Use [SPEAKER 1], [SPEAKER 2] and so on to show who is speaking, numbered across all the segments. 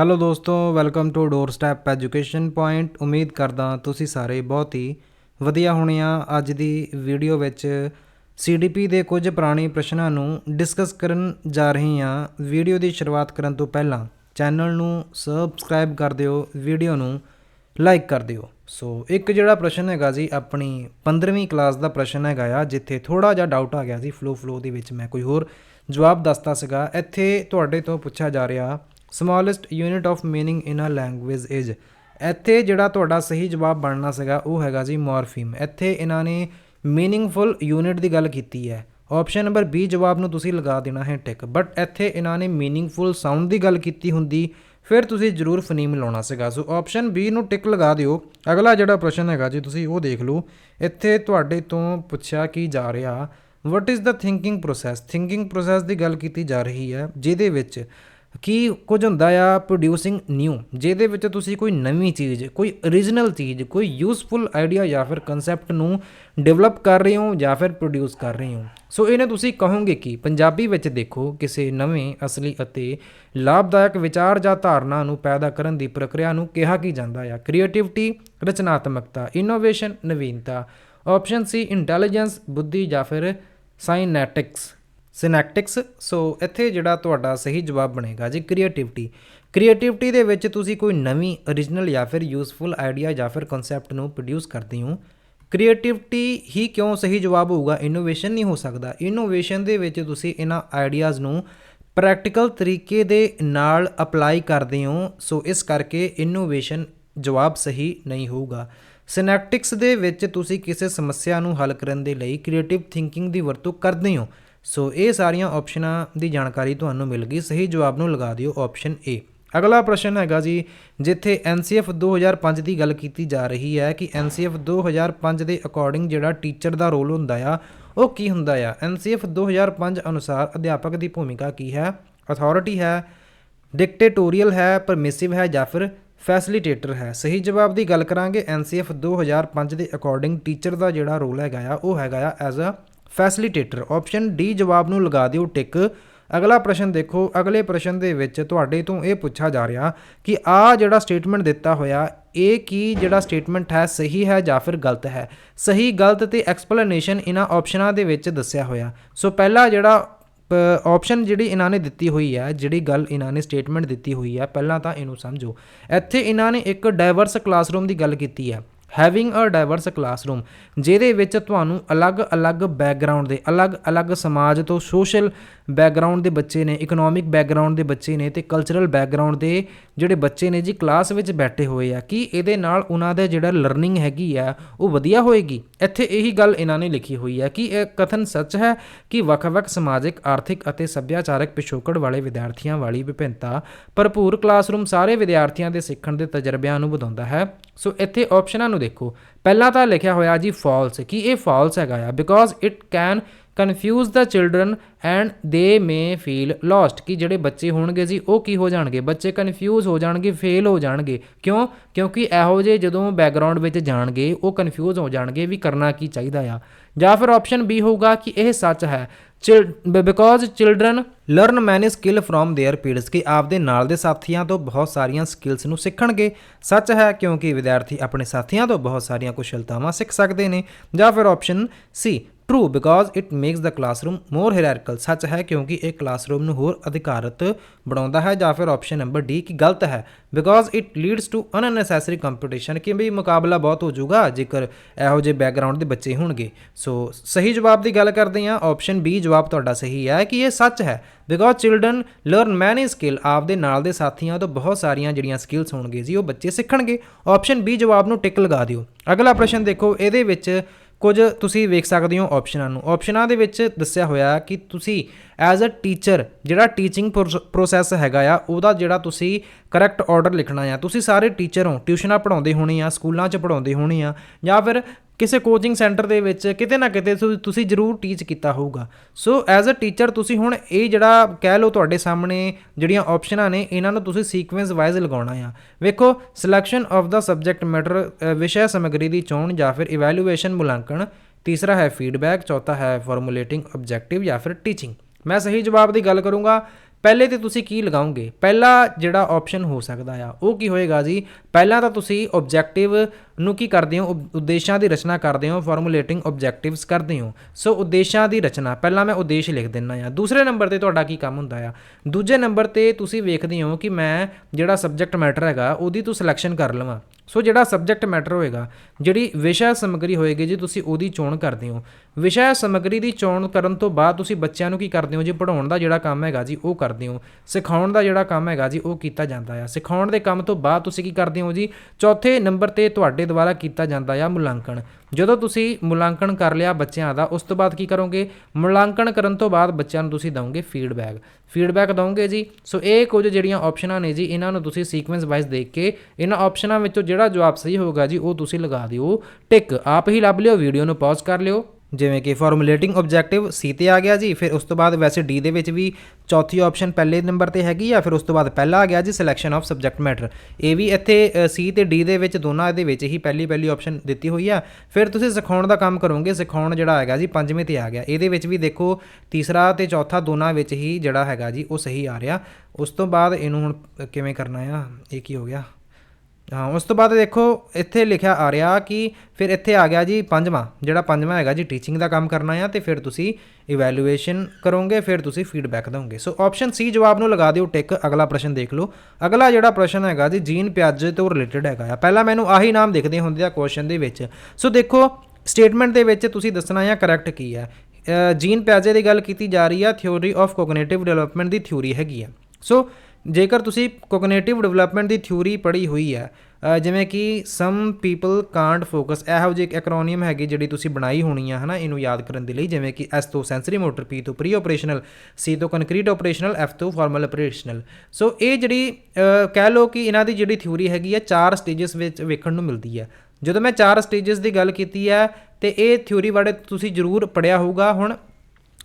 [SPEAKER 1] Hello ਦੋਸਤੋ welcome to door step education point ਉਮੀਦ ਕਰਦਾ ਤੁਸੀਂ ਸਾਰੇ ਬਹੁਤ ਹੀ ਵਧੀਆ ਹੋਣੇ ਆ। ਅੱਜ ਦੀ ਵੀਡੀਓ ਵਿੱਚ ਸੀਡੀਪੀ ਦੇ ਕੁਝ ਪੁਰਾਣੇ ਪ੍ਰਸ਼ਨਾਂ ਨੂੰ ਡਿਸਕਸ ਕਰਨ ਜਾ ਰਹੇ ਹਾਂ। ਵੀਡੀਓ ਦੀ ਸ਼ੁਰੂਆਤ ਕਰਨ ਤੋਂ ਪਹਿਲਾਂ ਚੈਨਲ ਨੂੰ ਸਬਸਕ੍ਰਾਈਬ ਕਰ ਦਿਓ ਵੀਡੀਓ ਨੂੰ ਲਾਈਕ ਕਰ ਦਿਓ। ਸੋ ਇੱਕ ਜਿਹੜਾ ਪ੍ਰਸ਼ਨ ਹੈਗਾ ਜੀ, ਆਪਣੀ 15ਵੀਂ ਕਲਾਸ ਦਾ ਪ੍ਰਸ਼ਨ ਹੈਗਾ ਆ, ਜਿੱਥੇ ਥੋੜਾ ਜਿਹਾ ਡਾਊਟ ਆ ਗਿਆ ਸੀ ਫਲੋ ਫਲੋ ਦੇ ਵਿੱਚ ਮੈਂ ਕੋਈ ਹੋਰ ਜਵਾਬ ਦੱਸਦਾ ਸੀਗਾ। ਇੱਥੇ ਤੁਹਾਡੇ ਤੋਂ ਪੁੱਛਿਆ ਜਾ ਰਿਹਾ smallest unit of meaning in a language is ਇੱਥੇ ਜਿਹੜਾ ਤੁਹਾਡਾ ਸਹੀ ਜਵਾਬ ਬਣਨਾ ਸੀਗਾ, ਉਹ ਹੈਗਾ ਜੀ ਮੋਰਫੀਮ ਇੱਥੇ ਇਹਨਾਂ ਨੇ ਮੀਨਿੰਗਫੁਲ ਯੂਨਿਟ ਦੀ ਗੱਲ ਕੀਤੀ ਹੈ। ਆਪਸ਼ਨ ਨੰਬਰ ਬੀ ਜਵਾਬ ਨੂੰ ਤੁਸੀਂ ਲਗਾ ਦੇਣਾ ਹੈ ਟਿਕ ਬਟ ਇੱਥੇ ਇਹਨਾਂ ਨੇ ਮੀਨਿੰਗਫੁਲ ਸਾਊਂਡ ਦੀ ਗੱਲ ਕੀਤੀ ਹੁੰਦੀ, ਫਿਰ ਤੁਸੀਂ ਜ਼ਰੂਰ ਫਨੀਮ ਲਾਉਣਾ ਸੀਗਾ। ਸੋ ਆਪਸ਼ਨ ਬੀ ਨੂੰ ਟਿਕ ਲਗਾ ਦਿਓ। ਅਗਲਾ ਜਿਹੜਾ ਪ੍ਰਸ਼ਨ ਹੈਗਾ ਜੀ, ਤੁਸੀਂ ਉਹ ਦੇਖ ਲਓ। ਇੱਥੇ ਤੁਹਾਡੇ ਤੋਂ ਪੁੱਛਿਆ ਕੀ ਜਾ ਰਿਹਾ। What is the thinking process thinking process ਦੀ ਗੱਲ ਕੀਤੀ ਜਾ ਰਹੀ ਹੈ, ਜਿਹਦੇ ਵਿੱਚ ਕੀ ਕੁਝ ਹੁੰਦਾ ਆ ਪ੍ਰੋਡਿਊਸਿੰਗ ਨਿਊ ਜਿਹਦੇ ਵਿੱਚ ਤੁਸੀਂ ਕੋਈ ਨਵੀਂ ਚੀਜ਼, ਕੋਈ origignal ਚੀਜ਼, ਕੋਈ ਯੂਸਫੁਲ ਆਈਡੀਆ ਜਾਂ ਫਿਰ ਕਨਸੈਪਟ ਨੂੰ ਡਿਵੈਲਪ ਕਰ ਰਹੇ ਹੋ ਜਾਂ ਫਿਰ ਪ੍ਰੋਡਿਊਸ ਕਰ ਰਹੇ ਹੋ। ਸੋ ਇਹਨੇ ਤੁਸੀਂ ਕਹੋਗੇ ਕਿ ਪੰਜਾਬੀ ਵਿੱਚ ਦੇਖੋ ਕਿਸੇ ਨਵੇਂ, ਅਸਲੀ ਅਤੇ ਲਾਭਦਾਇਕ ਵਿਚਾਰ ਜਾਂ ਧਾਰਨਾ ਨੂੰ ਪੈਦਾ ਕਰਨ ਦੀ ਪ੍ਰਕਿਰਿਆ ਨੂੰ ਕਿਹਾ ਕੀ ਜਾਂਦਾ ਆ। ਕ੍ਰੀਏਟਿਵਿਟੀ ਰਚਨਾਤਮਕਤਾ ਇਨੋਵੇਸ਼ਨ ਨਵੀਨਤਾ ਆਪਸ਼ਨ ਸੀ ਇੰਟੈਲੀਜੈਂਸ ਬੁੱਧੀ ਜਾਂ ਫਿਰ ਸਾਇਨੈਟਿਕਸ ਸਿਨੈਕਟਿਕਸ ਸੋ ਇੱਥੇ ਜਿਹੜਾ ਤੁਹਾਡਾ ਸਹੀ ਜਵਾਬ ਬਣੇਗਾ ਜੀ ਕ੍ਰੀਏਟਿਵਿਟੀ ਕ੍ਰੀਏਟਿਵਿਟੀ ਦੇ ਵਿੱਚ ਤੁਸੀਂ ਕੋਈ ਨਵੀਂ origignal ਜਾਂ ਫਿਰ ਯੂਸਫੁਲ ਆਈਡੀਆ ਜਾਂ ਫਿਰ ਕਨਸੈਪਟ ਨੂੰ ਪ੍ਰੋਡਿਊਸ ਕਰਦੇ ਹੋ। ਕ੍ਰੀਏਟਿਵਿਟੀ ਹੀ ਕਿਉਂ ਸਹੀ ਜਵਾਬ ਹੋਊਗਾ? ਇਨੋਵੇਸ਼ਨ ਨਹੀਂ ਹੋ ਸਕਦਾ। ਇਨੋਵੇਸ਼ਨ ਦੇ ਵਿੱਚ ਤੁਸੀਂ ਇਹਨਾਂ ਆਈਡੀਆਜ਼ ਨੂੰ ਪ੍ਰੈਕਟੀਕਲ ਤਰੀਕੇ ਦੇ ਨਾਲ ਅਪਲਾਈ ਕਰਦੇ ਹੋ ਸੋ ਇਸ ਕਰਕੇ ਇਨੋਵੇਸ਼ਨ ਜਵਾਬ ਸਹੀ ਨਹੀਂ ਹੋਊਗਾ। ਸਿਨੈਪਟਿਕਸ ਦੇ ਵਿੱਚ ਤੁਸੀਂ ਕਿਸੇ ਸਮੱਸਿਆ ਨੂੰ ਹੱਲ ਕਰਨ ਦੇ ਲਈ ਕ੍ਰੀਏਟਿਵ ਥਿੰਕਿੰਗ ਦੀ ਵਰਤੋਂ ਕਰਦੇ ਹੋ। ਸੋ ਇਹ ਸਾਰੀਆਂ ਆਪਸ਼ਨਾਂ ਦੀ ਜਾਣਕਾਰੀ ਤੁਹਾਨੂੰ ਮਿਲ ਗਈ। ਸਹੀ ਜਵਾਬ ਨੂੰ ਲਗਾ ਦਿਓ ਆਪਸ਼ਨ ਏ ਅਗਲਾ ਪ੍ਰਸ਼ਨ ਹੈਗਾ ਜੀ, ਜਿੱਥੇ NCF 2005 ਦੀ ਗੱਲ ਕੀਤੀ ਜਾ ਰਹੀ ਹੈ ਕਿ NCF 2005 ਦੇ ਅਕੋਰਡਿੰਗ ਜਿਹੜਾ ਟੀਚਰ ਦਾ ਰੋਲ ਹੁੰਦਾ ਆ, ਉਹ ਕੀ ਹੁੰਦਾ ਆ? NCF 2005 ਅਨੁਸਾਰ ਅਧਿਆਪਕ ਦੀ ਭੂਮਿਕਾ ਕੀ ਹੈ? ਅਥਾਰਟੀ ਹੈ ਡਿਕਟੇਟੋਰੀਅਲ ਹੈ ਪਰਮਿਸਿਵ ਹੈ ਜਾਂ ਫਿਰ ਫੈਸਿਲਿਟੇਟਰ ਹੈ। ਸਹੀ ਜਵਾਬ ਦੀ ਗੱਲ ਕਰਾਂਗੇ NCF 2005 ਦੇ ਅਕੋਰਡਿੰਗ ਟੀਚਰ ਦਾ ਜਿਹੜਾ ਰੋਲ ਹੈਗਾ ਆ, ਉਹ ਹੈਗਾ ਆ as a facilitator option D ਜਵਾਬ ਨੂੰ ਲਗਾ ਦਿਓ ਟਿਕ ਅਗਲਾ ਪ੍ਰਸ਼ਨ ਦੇਖੋ, ਅਗਲੇ ਪ੍ਰਸ਼ਨ ਦੇ ਵਿੱਚ ਤੁਹਾਡੇ ਤੋਂ ਇਹ ਪੁੱਛਿਆ ਜਾ ਰਿਹਾ ਕਿ ਆ ਜਿਹੜਾ ਸਟੇਟਮੈਂਟ ਦਿੱਤਾ ਹੋਇਆ, ਇਹ ਕੀ ਜਿਹੜਾ ਸਟੇਟਮੈਂਟ ਹੈ, ਸਹੀ ਹੈ ਜਾਂ ਫਿਰ ਗਲਤ ਹੈ? ਸਹੀ, ਗਲਤ ਤੇ ਐਕਸਪਲੇਨੇਸ਼ਨ ਇਹਨਾਂ ਆਪਸ਼ਨਾਂ ਦੇ ਵਿੱਚ ਦੱਸਿਆ ਹੋਇਆ। ਸੋ ਪਹਿਲਾ ਜਿਹੜਾ ਆਪਸ਼ਨ ਜਿਹੜੀ ਇਹਨਾਂ ਨੇ ਦਿੱਤੀ ਹੋਈ ਹੈ, ਜਿਹੜੀ ਗੱਲ ਇਹਨਾਂ ਨੇ ਸਟੇਟਮੈਂਟ ਦਿੱਤੀ ਹੋਈ ਹੈ, ਪਹਿਲਾਂ ਤਾਂ ਇਹਨੂੰ ਸਮਝੋ। ਇੱਥੇ ਇਹਨਾਂ ਨੇ ਇੱਕ ਡਾਈਵਰਸ ਕਲਾਸਰੂਮ ਦੀ ਗੱਲ ਕੀਤੀ ਹੈ। ਹੈਵਿੰਗ ਅ ਡਾਈਵਰਸ ਕਲਾਸਰੂਮ ਜਿਹਦੇ ਵਿੱਚ ਤੁਹਾਨੂੰ ਅਲੱਗ-ਅਲੱਗ ਬੈਕਗ੍ਰਾਉਂਡ ਦੇ ਅਲੱਗ-ਅਲੱਗ ਸਮਾਜ ਤੋਂ ਸੋਸ਼ਲ ਬੈਕਗ੍ਰਾਉਂਡ ਦੇ ਬੱਚੇ ਨੇ ਇਕਨੋਮਿਕ ਬੈਕਗ੍ਰਾਉਂਡ ਦੇ ਬੱਚੇ ਨੇ ਤੇ ਕਲਚਰਲ ਬੈਕਗ੍ਰਾਉਂਡ ਦੇ ਜਿਹੜੇ ਬੱਚੇ ਨੇ ਜੀ ਕਲਾਸ ਵਿੱਚ ਬੈਠੇ ਹੋਏ ਆ, ਕਿ ਇਹਦੇ ਨਾਲ ਉਹਨਾਂ ਦਾ ਜਿਹੜਾ ਲਰਨਿੰਗ ਹੈਗੀ ਆ, ਉਹ ਵਧੀਆ ਹੋਏਗੀ? ਇੱਥੇ ਇਹੀ ਗੱਲ ਇਹਨਾਂ ਨੇ ਲਿਖੀ ਹੋਈ ਹੈ ਕਿ ਇਹ ਕਥਨ ਸੱਚ ਹੈ ਕਿ ਵੱਖ-ਵੱਖ ਸਮਾਜਿਕ, ਆਰਥਿਕ ਅਤੇ ਸੱਭਿਆਚਾਰਕ ਪਿਛੋਕੜ ਵਾਲੇ ਵਿਦਿਆਰਥੀਆਂ ਵਾਲੀ ਵਿਭਿੰਨਤਾ ਭਰਪੂਰ ਕਲਾਸਰੂਮ ਸਾਰੇ ਵਿਦਿਆਰਥੀਆਂ ਦੇ ਸਿੱਖਣ ਦੇ ਤਜਰਬਿਆਂ ਨੂੰ ਵਧਾਉਂਦਾ ਹੈ। ਸੋ ਇੱਥੇ ਆਪਸ਼ਨਾਂ ਨੂੰ ਦੇਖੋ। ਪਹਿਲਾਂ ਤਾਂ ਲਿਖਿਆ ਹੋਇਆ ਜੀ ਫਾਲਸ ਕਿ ਇਹ ਫਾਲਸ ਹੈਗਾ ਆ? Because it can confuse the children and they may feel lost ਕਿ ਜਿਹੜੇ ਬੱਚੇ ਹੋਣਗੇ ਜੀ, ਉਹ ਕੀ ਹੋ ਜਾਣਗੇ? ਬੱਚੇ ਕਨਫਿਊਜ਼ ਹੋ ਜਾਣਗੇ ਫੇਲ ਹੋ ਜਾਣਗੇ। ਕਿਉਂ? ਕਿਉਂਕਿ ਇਹੋ ਜੇ ਜਦੋਂ ਬੈਕਗ੍ਰਾਉਂਡ ਵਿੱਚ ਜਾਣਗੇ, ਉਹ ਕਨਫਿਊਜ਼ ਹੋ ਜਾਣਗੇ ਵੀ ਕਰਨਾ ਕੀ ਚਾਹੀਦਾ ਆ। ਜਾਂ ਫਿਰ ਆਪਸ਼ਨ ਬੀ ਹੋਊਗਾ ਕਿ ਇਹ ਸੱਚ ਹੈ। Because children learn many skill from their peers ਕਿ ਆਪਦੇ ਨਾਲ ਦੇ ਸਾਥੀਆਂ ਤੋਂ ਬਹੁਤ ਸਾਰੀਆਂ ਸਕਿੱਲਸ ਨੂੰ ਸਿੱਖਣਗੇ। ਸੱਚ ਹੈ ਕਿਉਂਕਿ ਵਿਦਿਆਰਥੀ ਆਪਣੇ ਸਾਥੀਆਂ ਤੋਂ ਬਹੁਤ ਸਾਰੀਆਂ ਕੁਸ਼ਲਤਾਵਾਂ ਸਿੱਖ ਸਕਦੇ ਨੇ। ਜਾਂ ਫਿਰ option C true because it makes the classroom more hierarchical ਸੱਚ ਹੈ ਕਿਉਂਕਿ ਇਹ ਕਲਾਸਰੂਮ ਨੂੰ ਹੋਰ ਅਧਿਕਾਰਤ ਬਣਾਉਂਦਾ ਹੈ ਜਾਂ ਫਿਰ ਆਪਸ਼ਨ ਨੰਬਰ ਡੀ ਕਿ ਗਲਤ ਹੈ। Because it leads to unnecessary competition ਕਿ ਵੀ ਮੁਕਾਬਲਾ ਬਹੁਤ ਹੋ ਜਾਊਗਾ ਜੇਕਰ ਇਹੋ ਜਿਹੇ ਬੈਕਗ੍ਰਾਉਂਡ ਦੇ ਬੱਚੇ ਹੋਣਗੇ। ਸੋ ਸਹੀ ਜਵਾਬ ਦੀ ਗੱਲ ਕਰਦੇ ਹਾਂ। ਆਪਸ਼ਨ ਬੀ ਜਵਾਬ ਤੁਹਾਡਾ ਸਹੀ ਹੈ ਕਿ ਇਹ ਸੱਚ ਹੈ। Because children learn many skill ਆਪ ਦੇ ਨਾਲ ਦੇ ਸਾਥੀਆਂ ਤੋਂ ਬਹੁਤ ਸਾਰੀਆਂ ਜਿਹੜੀਆਂ ਸਕਿੱਲਸ ਹੋਣਗੇ ਜੀ, ਉਹ ਬੱਚੇ ਸਿੱਖਣਗੇ। ਆਪਸ਼ਨ ਬੀ ਜਵਾਬ ਨੂੰ ਟਿਕ ਲਗਾ ਦਿਓ। ਅਗਲਾ ਪ੍ਰਸ਼ਨ ਦੇਖੋ। ਇਹਦੇ ਵਿੱਚ ਕੁਝ ਤੁਸੀਂ ਵੇਖ ਸਕਦੇ ਹੋ ਆਪਸ਼ਨਾਂ ਨੂੰ। ਆਪਸ਼ਨਾਂ ਦੇ ਵਿੱਚ ਦੱਸਿਆ ਹੋਇਆ ਕਿ ਤੁਸੀਂ ਐਜ਼ ਅ ਟੀਚਰ ਜਿਹੜਾ ਟੀਚਿੰਗ ਪ੍ਰੋਸੈਸ ਹੈਗਾ ਆ, ਉਹਦਾ ਜਿਹੜਾ ਤੁਸੀਂ ਕਰੈਕਟ ਆਰਡਰ ਲਿਖਣਾ ਆ, ਤੁਸੀਂ ਸਾਰੇ ਟੀਚਰ ਹੋ ਟਿਊਸ਼ਨਾਂ ਪੜਾਉਂਦੇ ਹੋਣੇ ਆ, ਸਕੂਲਾਂ 'ਚ ਪੜਾਉਂਦੇ ਹੋਣੇ ਆ ਜਾਂ ਫਿਰ ਕਿਸੇ ਕੋਚਿੰਗ ਸੈਂਟਰ ਦੇ ਵਿੱਚ ਕਿਤੇ ਨਾ ਕਿਤੇ ਤੁਸੀਂ ਜ਼ਰੂਰ ਟੀਚ ਕੀਤਾ ਹੋਊਗਾ। ਸੋ ਐਜ਼ ਅ ਟੀਚਰ ਤੁਸੀਂ ਹੁਣ ਇਹ ਜਿਹੜਾ ਕਹਿ ਲਓ ਤੁਹਾਡੇ ਸਾਹਮਣੇ ਜਿਹੜੀਆਂ ਆਪਸ਼ਨਾਂ ਨੇ, ਇਹਨਾਂ ਨੂੰ ਤੁਸੀਂ ਸੀਕੁਐਂਸ ਵਾਈਜ਼ ਲਗਾਉਣਾ ਆ। ਵੇਖੋ selection of the subject matter ਵਿਸ਼ਾ ਸਮੱਗਰੀ ਦੀ ਚੋਣ ਜਾਂ ਫਿਰ ਇਵੈਲੂਏਸ਼ਨ ਮੁਲਾਂਕਣ, ਤੀਸਰਾ ਹੈ ਫੀਡਬੈਕ ਚੌਥਾ ਹੈ ਫਾਰਮੂਲੇਟਿੰਗ ਆਬਜੈਕਟਿਵ ਜਾਂ ਫਿਰ ਟੀਚਿੰਗ ਮੈਂ ਸਹੀ ਜਵਾਬ ਦੀ ਗੱਲ ਕਰੂੰਗਾ। ਪਹਿਲੇ ਤੇ ਤੁਸੀਂ ਕੀ ਲਗਾਓਗੇ? ਪਹਿਲਾ ਜਿਹੜਾ ਆਪਸ਼ਨ ਹੋ ਸਕਦਾ ਆ, ਉਹ ਕੀ ਹੋਏਗਾ ਜੀ? ਪਹਿਲਾਂ ਤਾਂ ਤੁਸੀਂ ਆਬਜੈਕਟਿਵ ਨੂੰ ਕੀ ਕਰਦੇ ਹੋ? ਉਪ- ਉਦੇਸ਼ਾਂ ਦੀ ਰਚਨਾ ਕਰਦੇ ਹੋ ਫਾਰਮੂਲੇਟਿੰਗ ਆਬਜੈਕਟਿਵਸ ਕਰਦੇ ਹੋ। ਸੋ ਉਦੇਸ਼ਾਂ ਦੀ ਰਚਨਾ, ਪਹਿਲਾਂ ਮੈਂ ਉਦੇਸ਼ ਲਿਖ ਦਿੰਨਾ ਆ। ਦੂਸਰੇ ਨੰਬਰ ਤੇ ਤੁਹਾਡਾ ਕੀ ਕੰਮ ਹੁੰਦਾ ਆ? ਦੂਜੇ ਨੰਬਰ ਤੇ ਤੁਸੀਂ ਵੇਖਦੇ ਹੋ ਕਿ ਮੈਂ ਜਿਹੜਾ ਸਬਜੈਕਟ ਮੈਟਰ ਹੈਗਾ, ਉਹਦੀ ਤੋਂ ਸਿਲੈਕਸ਼ਨ ਕਰ ਲਵਾਂ। ਸੋ ਜਿਹੜਾ ਸਬਜੈਕਟ ਮੈਟਰ ਹੋਏਗਾ, ਜਿਹੜੀ ਵਿਸ਼ਾ ਸਮੱਗਰੀ ਹੋਏਗੀ ਜੀ, ਤੁਸੀਂ ਉਹਦੀ ਚੋਣ ਕਰਦੇ ਹੋ। ਵਿਸ਼ਾ ਸਮੱਗਰੀ ਦੀ ਚੋਣ ਕਰਨ ਤੋਂ ਬਾਅਦ ਤੁਸੀਂ ਬੱਚਿਆਂ ਨੂੰ ਕੀ ਕਰਦੇ ਹੋ ਜੀ? ਪੜਾਉਣ ਦਾ ਜਿਹੜਾ ਕੰਮ ਹੈਗਾ ਜੀ, ਉਹ ਕਰਦੇ ਹੋ। ਸਿਖਾਉਣ ਦਾ ਜਿਹੜਾ ਕੰਮ ਹੈਗਾ ਜੀ, ਉਹ ਕੀਤਾ ਜਾਂਦਾ ਆ। ਸਿਖਾਉਣ ਦੇ ਕੰਮ ਤੋਂ ਬਾਅਦ ਤੁਸੀਂ ਕੀ ਕਰਦੇ ਹੋ ਜੀ? ਚੌਥੇ ਨੰਬਰ ਤੇ ਤੁਹਾਡੇ ਦੁਆਰਾ ਕੀਤਾ ਜਾਂਦਾ ਆ ਮੁਲਾਂਕਣ। ਜਦੋਂ ਤੁਸੀਂ ਮੁਲਾਂਕਣ ਕਰ ਲਿਆ ਬੱਚਿਆਂ ਦਾ, ਉਸ ਤੋਂ ਬਾਅਦ ਕੀ ਕਰੋਗੇ? ਮੁਲਾਂਕਣ ਕਰਨ ਤੋਂ ਬਾਅਦ ਬੱਚਿਆਂ ਨੂੰ ਤੁਸੀਂ ਦਵੋਗੇ ਫੀਡਬੈਕ ਫੀਡਬੈਕ ਦਵੋਗੇ ਜੀ। ਸੋ ਇਹ ਕੁਝ ਜਿਹੜੀਆਂ ਆਪਸ਼ਨਾਂ ਨੇ ਜੀ, ਇਹਨਾਂ ਨੂੰ ਤੁਸੀਂ ਸੀਕੁਐਂਸ ਵਾਈਜ਼ ਦੇਖ ਕੇ, ਇਹਨਾਂ ਆਪਸ਼ਨਾਂ ਵਿੱਚੋਂ ਜਿਹੜਾ ਜਵਾਬ ਸਹੀ ਹੋਊਗਾ ਜੀ, ਉਹ ਤੁਸੀਂ ਲਗਾ ਦਿਓ। ਟਿਕ ਆਪ ਹੀ ਲੱਭ ਲਿਓ ਵੀਡੀਓ ਨੂੰ ਪੌਜ਼ ਕਰ ਲਿਓ। ਜਿਵੇਂ ਕਿ ਫਾਰਮੂਲੇਟਿੰਗ ਆਬਜੈਕਟਿਵ ਸੀ ਤੇ ਆ ਗਿਆ ਜੀ, ਫਿਰ ਉਸ ਤੋਂ ਬਾਅਦ ਵੈਸੇ ਡੀ ਦੇ ਵਿੱਚ ਵੀ ਚੌਥੀ ਆਪਸ਼ਨ ਪਹਿਲੇ ਨੰਬਰ ਤੇ ਹੈਗੀ ਆ, ਫਿਰ ਉਸ ਤੋਂ ਬਾਅਦ ਪਹਿਲਾ ਆ ਗਿਆ ਜੀ ਸਿਲੈਕਸ਼ਨ ਆਫ ਸਬਜੈਕਟ ਮੈਟਰ ਇਹ ਵੀ ਇੱਥੇ ਸੀ ਤੇ ਡੀ ਦੇ ਵਿੱਚ ਦੋਨਾਂ ਦੇ ਵਿੱਚ ਹੀ ਪਹਿਲੀ ਪਹਿਲੀ ਆਪਸ਼ਨ ਦਿੱਤੀ ਹੋਈ ਆ। ਫਿਰ ਤੁਸੀਂ ਸਿਖਾਉਣ ਦਾ ਕੰਮ ਕਰੋਗੇ, ਸਿਖਾਉਣ ਜਿਹੜਾ ਹੈਗਾ ਜੀ, ਪੰਜਵੇਂ ਤੇ ਆ ਗਿਆ। ਇਹਦੇ ਵਿੱਚ ਵੀ ਦੇਖੋ, ਤੀਸਰਾ ਤੇ ਚੌਥਾ ਦੋਨਾਂ ਵਿੱਚ ਹੀ ਜਿਹੜਾ ਹੈਗਾ ਜੀ, ਉਹ ਸਹੀ ਆ ਰਿਹਾ। ਉਸ ਤੋਂ ਬਾਅਦ ਇਹਨੂੰ ਹੁਣ ਕਿਵੇਂ ਕਰਨਾ ਆ, ਇਹ ਕੀ ਹੋ ਗਿਆ? ਹਾਂ, ਉਸ ਤੋਂ ਬਾਅਦ ਦੇਖੋ, ਇੱਥੇ ਲਿਖਿਆ ਆ ਰਿਹਾ ਕਿ ਫਿਰ ਇੱਥੇ ਆ ਗਿਆ ਜੀ ਪੰਜਵਾਂ, ਜਿਹੜਾ ਪੰਜਵਾਂ ਹੈਗਾ ਜੀ ਟੀਚਿੰਗ ਦਾ ਕੰਮ ਕਰਨਾ ਆ, ਤੇ ਫਿਰ ਤੁਸੀਂ ਇਵੈਲੂਏਸ਼ਨ ਕਰੋਗੇ, ਫਿਰ ਤੁਸੀਂ ਫੀਡਬੈਕ ਦੋਗੇ ਸੋ ਆਪਸ਼ਨ ਸੀ ਜਵਾਬ ਨੂੰ ਲਗਾ ਦਿਓ ਟਿਕ ਅਗਲਾ ਪ੍ਰਸ਼ਨ ਦੇਖ ਲਓ। ਅਗਲਾ ਜਿਹੜਾ ਪ੍ਰਸ਼ਨ ਹੈਗਾ ਜੀ ਜੀਨ ਪਿਆਜੇ ਤੋਂ ਰਿਲੇਟਡ ਹੈਗਾ ਆ। ਪਹਿਲਾਂ ਮੈਨੂੰ ਆਹੀ ਨਾਮ ਦਿਖਦੇ ਹੁੰਦੇ ਆ ਕੁਐਸਚਨ ਦੇ ਵਿੱਚ। ਸੋ ਦੇਖੋ ਸਟੇਟਮੈਂਟ ਦੇ ਵਿੱਚ ਤੁਸੀਂ ਦੱਸਣਾ ਆ ਕਰੈਕਟ ਕੀ ਹੈ ਜੀਨ ਪਿਆਜੇ ਦੀ ਗੱਲ ਕੀਤੀ ਜਾ ਰਹੀ ਆ ਥਿਉਰੀ ਆਫ ਕੋਗਨੀਟਿਵ ਡਿਵੈਲਪਮੈਂਟ ਦੀ ਥਿਉਰੀ ਹੈਗੀ ਆ। ਸੋ ਜੇਕਰ ਤੁਸੀਂ ਕੋਗਨੀਟਿਵ ਡਿਵੈਲਪਮੈਂਟ ਦੀ ਥਿਊਰੀ ਪੜ੍ਹੀ ਹੋਈ ਹੈ ਜਿਵੇਂ ਕਿ ਸਮ ਪੀਪਲ ਕਾਂਟ ਫੋਕਸ ਇਹੋ ਜਿਹੀ ਇੱਕ ਐਕਰੋਨਿਮ ਹੈਗੀ ਜਿਹੜੀ ਤੁਸੀਂ ਬਣਾਈ ਹੋਣੀ ਹੈ ਹਨਾ, ਇਹਨੂੰ ਯਾਦ ਕਰਨ ਦੇ ਲਈ, ਜਿਵੇਂ ਕਿ ਐਸ ਤੋਂ ਸੈਂਸਰੀ ਮੋਟਰ ਪੀ ਤੋਂ ਪ੍ਰੀ ਆਪਰੇਸ਼ਨਲ ਸੀ ਤੋਂ ਕੰਕਰੀਟ ਆਪਰੇਸ਼ਨਲ ਐਫ ਤੋਂ ਫਾਰਮਲ ਆਪਰੇਸ਼ਨਲ ਸੋ ਇਹ ਜਿਹੜੀ ਕਹਿ ਲਓ ਕਿ ਇਹਨਾਂ ਦੀ ਜਿਹੜੀ ਥਿਊਰੀ ਹੈਗੀ ਹੈ ਚਾਰ ਸਟੇजेस ਵਿੱਚ ਵੇਖਣ ਨੂੰ ਮਿਲਦੀ ਹੈ ਜਦੋਂ ਮੈਂ ਚਾਰ ਸਟੇजेस ਦੀ ਗੱਲ ਕੀਤੀ ਹੈ ਤੇ ਇਹ ਥਿਊਰੀ ਬਾਰੇ ਤੁਸੀਂ ਜ਼ਰੂਰ ਪੜਿਆ ਹੋਊਗਾ। ਹੁਣ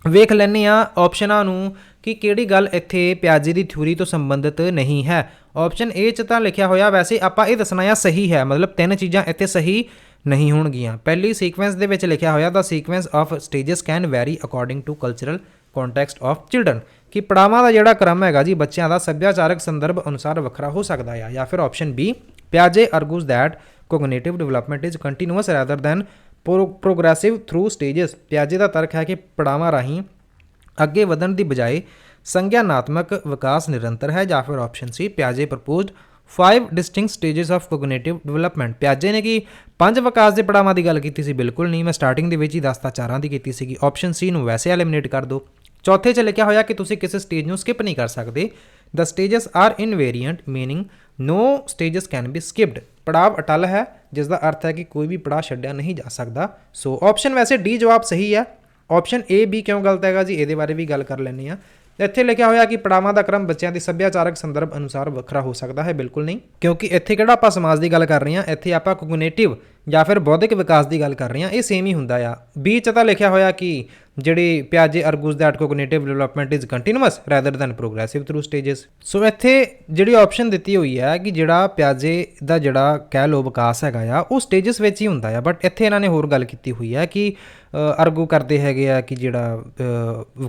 [SPEAKER 1] ਵੇਖ ਲੈਣੇ ਆ ਆਪਸ਼ਨਾਂ ਨੂੰ ਕਿ ਕਿਹੜੀ ਗੱਲ ਇੱਥੇ ਪਿਆਜੇ ਦੀ ਥਿਊਰੀ ਤੋਂ ਸੰਬੰਧਿਤ ਨਹੀਂ ਹੈ। ਆਪਸ਼ਨ ਏ ਚ ਤਾਂ ਲਿਖਿਆ ਹੋਇਆ ਵੈਸੇ ਆਪਾਂ ਇਹ ਦੱਸਣਾ ਆ ਸਹੀ ਹੈ, ਮਤਲਬ ਤਿੰਨ ਚੀਜ਼ਾਂ ਇੱਥੇ ਸਹੀ ਨਹੀਂ ਹੋਣਗੀਆਂ। ਪਹਿਲੀ ਸੀਕੁਐਂਸ ਦੇ ਵਿੱਚ ਲਿਖਿਆ ਹੋਇਆ ਦਾ sequence of stages can vary according to cultural context of children ਕਿ ਪੜਾਵਾਂ ਦਾ ਜਿਹੜਾ ਕ੍ਰਮ ਹੈਗਾ ਜੀ, ਬੱਚਿਆਂ ਦਾ ਸੱਭਿਆਚਾਰਕ ਸੰਦਰਭ ਅਨੁਸਾਰ ਵੱਖਰਾ ਹੋ ਸਕਦਾ ਆ। ਜਾਂ ਫਿਰ option B ਪਿਆਜੇ ਆਰਗੂਸ that cognitive development is continuous rather than progressive through stages ਪਿਆਜੇ ਦਾ ਤਰਕ ਹੈ ਕਿ ਪੜਾਵਾਂ ਰਾਹੀਂ ਅੱਗੇ ਵਧਣ ਦੀ ਬਜਾਏ ਸੰਗਿਆਨਾਤਮਕ ਵਿਕਾਸ ਨਿਰੰਤਰ ਹੈ ਜਾਂ ਫਿਰ ਆਪਸ਼ਨ ਸੀ ਪਿਆਜੇ proposed five distinct stages of ਕੋਗਨੇਟਿਵ development ਪਿਆਜੇ ਨੇ ਕਿ ਪੰਜ ਵਿਕਾਸ ਦੇ ਪੜਾਵਾਂ ਦੀ ਗੱਲ ਕੀਤੀ ਸੀ, ਬਿਲਕੁਲ ਨਹੀਂ, ਮੈਂ ਸਟਾਰਟਿੰਗ ਦੇ ਵਿੱਚ ਹੀ ਦਸਤਾ ਚਾਰਾਂ ਦੀ ਕੀਤੀ ਸੀਗੀ। ਆਪਸ਼ਨ ਸੀ ਨੂੰ ਵੈਸੇ ਐਲੀਮੀਨੇਟ ਕਰ ਦਿਓ। ਚੌਥੇ ਚ ਲਿਖਿਆ ਹੋਇਆ ਕਿ ਤੁਸੀਂ ਕਿਸੇ ਸਟੇਜ ਨੂੰ ਸਕਿਪ ਨਹੀਂ ਕਰ ਸਕਦੇ। The stages are invariant meaning no stages can be skipped ਪੜਾਵ ਅਟਲ ਹੈ ਜਿਸ ਦਾ ਅਰਥ ਹੈ ਕਿ ਕੋਈ ਵੀ ਪੜਾ ਛੱਡਿਆ ਨਹੀਂ ਜਾ ਸਕਦਾ। ਸੋ ਆਪਸ਼ਨ ਵੈਸੇ ਡੀ ਜਵਾਬ ਸਹੀ ਹੈ। ਆਪਸ਼ਨ A, B ਕਿਉਂ ਗਲਤ ਹੈਗਾ ਜੀ? ਇਹਦੇ ਬਾਰੇ ਵੀ ਗੱਲ ਕਰ ਲੈਂਦੇ ਆ ਇੱਥੇ ਲਿਖਿਆ ਹੋਇਆ ਕਿ ਪੜਾਵਾਂ ਦਾ ਕ੍ਰਮ ਬੱਚਿਆਂ ਦੇ ਸੱਭਿਆਚਾਰਕ ਸੰਦਰਭ ਅਨੁਸਾਰ ਵੱਖਰਾ ਹੋ ਸਕਦਾ ਹੈ। ਬਿਲਕੁਲ ਨਹੀਂ। ਕਿਉਂਕਿ ਇੱਥੇ ਕਿਹੜਾ ਆਪਾਂ ਸਮਾਜ ਦੀ ਗੱਲ ਕਰ ਰਹੇ ਹਾਂ? ਇੱਥੇ ਆਪਾਂ ਕੋਗਨੀਟਿਵ ਜਾਂ ਫਿਰ ਬੌਧਿਕ ਵਿਕਾਸ ਦੀ ਗੱਲ ਕਰ ਰਹੇ ਹਾਂ। ਇਹ ਸੇਮ ਹੀ ਹੁੰਦਾ ਆ। ਬੀ ਚ ਤਾਂ ਲਿਖਿਆ ਹੋਇਆ ਕਿ ਜਿਹੜੀ ਪਿਆਜੇ argues that cognitive development is continuous rather than progressive through stages so ਇੱਥੇ ਜਿਹੜੀ ਆਪਸ਼ਨ ਦਿੱਤੀ ਹੋਈ ਹੈ ਕਿ ਜਿਹੜਾ ਪਿਆਜੇ ਦਾ ਜਿਹੜਾ ਕਹਿ ਲੋ ਵਿਕਾਸ ਹੈਗਾ ਆ, ਉਹ ਸਟੇजेस ਵਿੱਚ ਹੀ ਹੁੰਦਾ ਆ। ਬਟ ਇੱਥੇ ਇਹਨਾਂ ਨੇ ਹੋਰ ਗੱਲ ਕੀਤੀ ਹੋਈ ਹੈ ਕਿ ਅਰਗੂ ਕਰਦੇ ਹੈਗੇ ਆ ਕਿ ਜਿਹੜਾ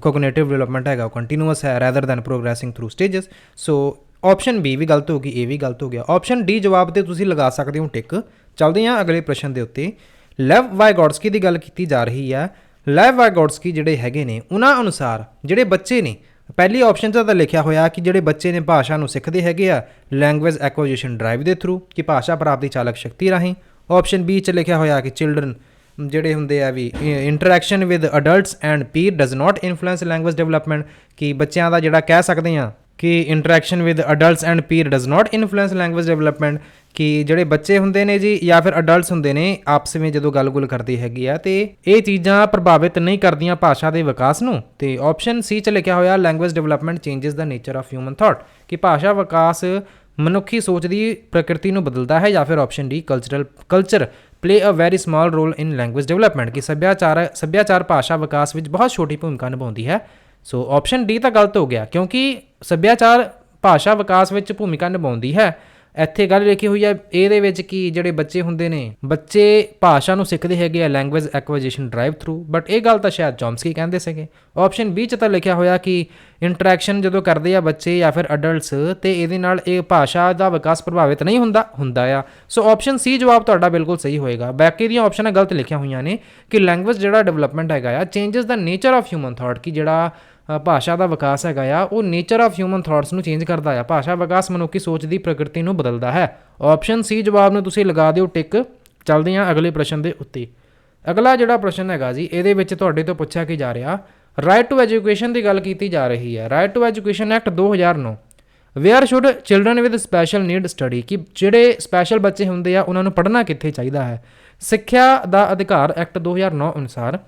[SPEAKER 1] ਕੋਗਨੇਟਿਵ ਡਿਵੈਲਪਮੈਂਟ ਹੈਗਾ ਉਹ ਕੰਟੀਨਿਊਅਸ ਹੈ rather than progressing through stages so option B ਵੀ ਗਲਤ ਹੋ ਗਈ ਏ ਵੀ ਗਲਤ ਹੋ ਗਿਆ। ਆਪਸ਼ਨ ਡੀ ਜਵਾਬ ਤੇ ਤੁਸੀਂ ਲਗਾ ਸਕਦੇ ਹੋ ਟਿਕ ਚਲਦੇ ਹਾਂ ਅਗਲੇ ਪ੍ਰਸ਼ਨ ਦੇ ਉੱਤੇ। ਲੈਵ ਵਾਈਗੋਡਸਕੀ ਦੀ ਗੱਲ ਕੀਤੀ ਜਾ ਰਹੀ ਹੈ। ਲੈਵ ਵਾਈਗੋਡਸਕੀ ਜਿਹੜੇ ਹੈਗੇ ਨੇ, ਉਹਨਾਂ ਅਨੁਸਾਰ ਜਿਹੜੇ ਬੱਚੇ ਨੇ, ਪਹਿਲੀ ਆਪਸ਼ਨ 'ਚ ਤਾਂ ਲਿਖਿਆ ਹੋਇਆ ਕਿ ਜਿਹੜੇ ਬੱਚੇ ਨੇ ਭਾਸ਼ਾ ਨੂੰ ਸਿੱਖਦੇ ਹੈਗੇ ਆ ਲੈਂਗੁਏਜ ਐਕੁਜੀਸ਼ਨ ਡਰਾਈਵ ਦੇ ਥਰੂ ਕਿ ਭਾਸ਼ਾ ਪ੍ਰਾਪਤੀ ਚਾਲਕ ਸ਼ਕਤੀ ਰਾਹੀਂ। ਆਪਸ਼ਨ ਬੀ 'ਚ ਲਿਖਿਆ ਹੋਇਆ ਕਿ ਚਿਲਡਰਨ ਜਿਹੜੇ ਹੁੰਦੇ ਆ ਵੀ interaction with adults and peer does not influence language development ਕਿ ਬੱਚਿਆਂ ਦਾ ਜਿਹੜਾ ਕਹਿ ਸਕਦੇ ਆ ਕਿ interaction with adults and peer does not influence language development ਕਿ ਜਿਹੜੇ ਬੱਚੇ ਹੁੰਦੇ ਨੇ ਜੀ ਜਾਂ ਫਿਰ ਅਡਲਟਸ ਹੁੰਦੇ ਨੇ, ਆਪਸ ਵਿੱਚ ਜਦੋਂ ਗੱਲ-ਗੁਲ ਕਰਦੇ ਹੈਗੇ ਆ, ਤੇ ਇਹ ਚੀਜ਼ਾਂ ਪ੍ਰਭਾਵਿਤ ਨਹੀਂ ਕਰਦੀਆਂ ਭਾਸ਼ਾ ਦੇ ਵਿਕਾਸ ਨੂੰ। ਤੇ ਆਪਸ਼ਨ ਸੀ ਚ ਲਿਖਿਆ ਹੋਇਆ language development changes the nature of human thought ਕਿ ਭਾਸ਼ਾ ਵਿਕਾਸ ਮਨੁੱਖੀ ਸੋਚ ਦੀ ਪ੍ਰਕਿਰਤੀ ਨੂੰ ਬਦਲਦਾ ਹੈ ਜਾਂ ਫਿਰ option D cultural culture play a very small role in language development ਕਿ ਸੱਭਿਆਚਾਰ ਸੱਭਿਆਚਾਰ ਭਾਸ਼ਾ ਵਿਕਾਸ ਵਿੱਚ ਬਹੁਤ ਛੋਟੀ ਭੂਮਿਕਾ ਨਿਭਾਉਂਦੀ ਹੈ। ਸੋ ਆਪਸ਼ਨ ਡੀ ਤਾਂ ਗਲਤ ਹੋ ਗਿਆ, ਕਿਉਂਕਿ ਸੱਭਿਆਚਾਰ ਭਾਸ਼ਾ ਵਿਕਾਸ ਵਿੱਚ ਭੂਮਿਕਾ ਨਿਭਾਉਂਦੀ ਹੈ। ਇੱਥੇ ਗੱਲ ਲਿਖੀ ਹੋਈ ਹੈ, ਇਹਦੇ ਵਿੱਚ ਕਿ ਜਿਹੜੇ ਬੱਚੇ ਹੁੰਦੇ ਨੇ, ਬੱਚੇ ਭਾਸ਼ਾ ਨੂੰ ਸਿੱਖਦੇ ਹੈਗੇ ਆ language acquisition drive through but ਇਹ ਗੱਲ ਤਾਂ ਸ਼ਾਇਦ ਚੌਮਸਕੀ ਕਹਿੰਦੇ ਸੀਗੇ। ਆਪਸ਼ਨ ਬੀ ਚ ਤਾਂ ਲਿਖਿਆ ਹੋਇਆ ਕਿ ਇੰਟਰੈਕਸ਼ਨ ਜਦੋਂ ਕਰਦੇ ਆ ਬੱਚੇ ਜਾਂ ਫਿਰ ਅਡਲਟਸ ਤੇ ਇਹਦੇ ਨਾਲ ਇਹ ਭਾਸ਼ਾ ਦਾ ਵਿਕਾਸ ਪ੍ਰਭਾਵਿਤ ਨਹੀਂ ਹੁੰਦਾ ਹੁੰਦਾ ਆ। ਸੋ ਆਪਸ਼ਨ ਸੀ ਜਵਾਬ ਤੁਹਾਡਾ ਬਿਲਕੁਲ ਸਹੀ ਹੋਏਗਾ। ਬਾਕੀ ਦੀਆਂ ਆਪਸ਼ਨਾਂ ਗਲਤ ਲਿਖੀਆਂ ਹੋਈਆਂ ਨੇ ਕਿ ਲੈਂਗੁਏਜ ਜਿਹੜਾ ਡਿਵੈਲਪਮੈਂਟ ਹੈਗਾ ਆ changes the nature of human thought ਕਿ ਜਿਹੜਾ ਭਾਸ਼ਾ ਦਾ ਵਿਕਾਸ ਹੈਗਾ ਆ, ਉਹ ਨੇਚਰ ਆਫ ਹਿਊਮਨ ਥਾਟਸ ਨੂੰ ਚੇਂਜ ਕਰਦਾ ਆ। ਭਾਸ਼ਾ ਵਿਕਾਸ ਮਨੁੱਖੀ ਸੋਚ ਦੀ ਪ੍ਰਕਿਰਤੀ ਨੂੰ ਬਦਲਦਾ ਹੈ। ਆਪਸ਼ਨ ਸੀ ਜਵਾਬ ਨੂੰ ਤੁਸੀਂ ਲਗਾ ਦਿਓ ਟਿਕ ਚੱਲਦੇ ਹਾਂ ਅਗਲੇ ਪ੍ਰਸ਼ਨ ਦੇ ਉੱਤੇ। ਅਗਲਾ ਜਿਹੜਾ ਪ੍ਰਸ਼ਨ ਹੈਗਾ ਜੀ, ਇਹਦੇ ਵਿੱਚ ਤੁਹਾਡੇ ਤੋਂ ਪੁੱਛਿਆ ਕੀ ਜਾ ਰਿਹਾ ਰਾਈਟ ਟੂ ਐਜੂਕੇਸ਼ਨ ਦੀ ਗੱਲ ਕੀਤੀ ਜਾ ਰਹੀ ਹੈ। Right to education act 2009 where should children with special need study ਕਿ ਜਿਹੜੇ ਸਪੈਸ਼ਲ ਬੱਚੇ ਹੁੰਦੇ ਆ, ਉਹਨਾਂ ਨੂੰ ਪੜ੍ਹਨਾ ਕਿੱਥੇ ਚਾਹੀਦਾ ਹੈ? ਸਿੱਖਿਆ ਦਾ ਅਧਿਕਾਰ ਐਕਟ 2009 ਅਨੁਸਾਰ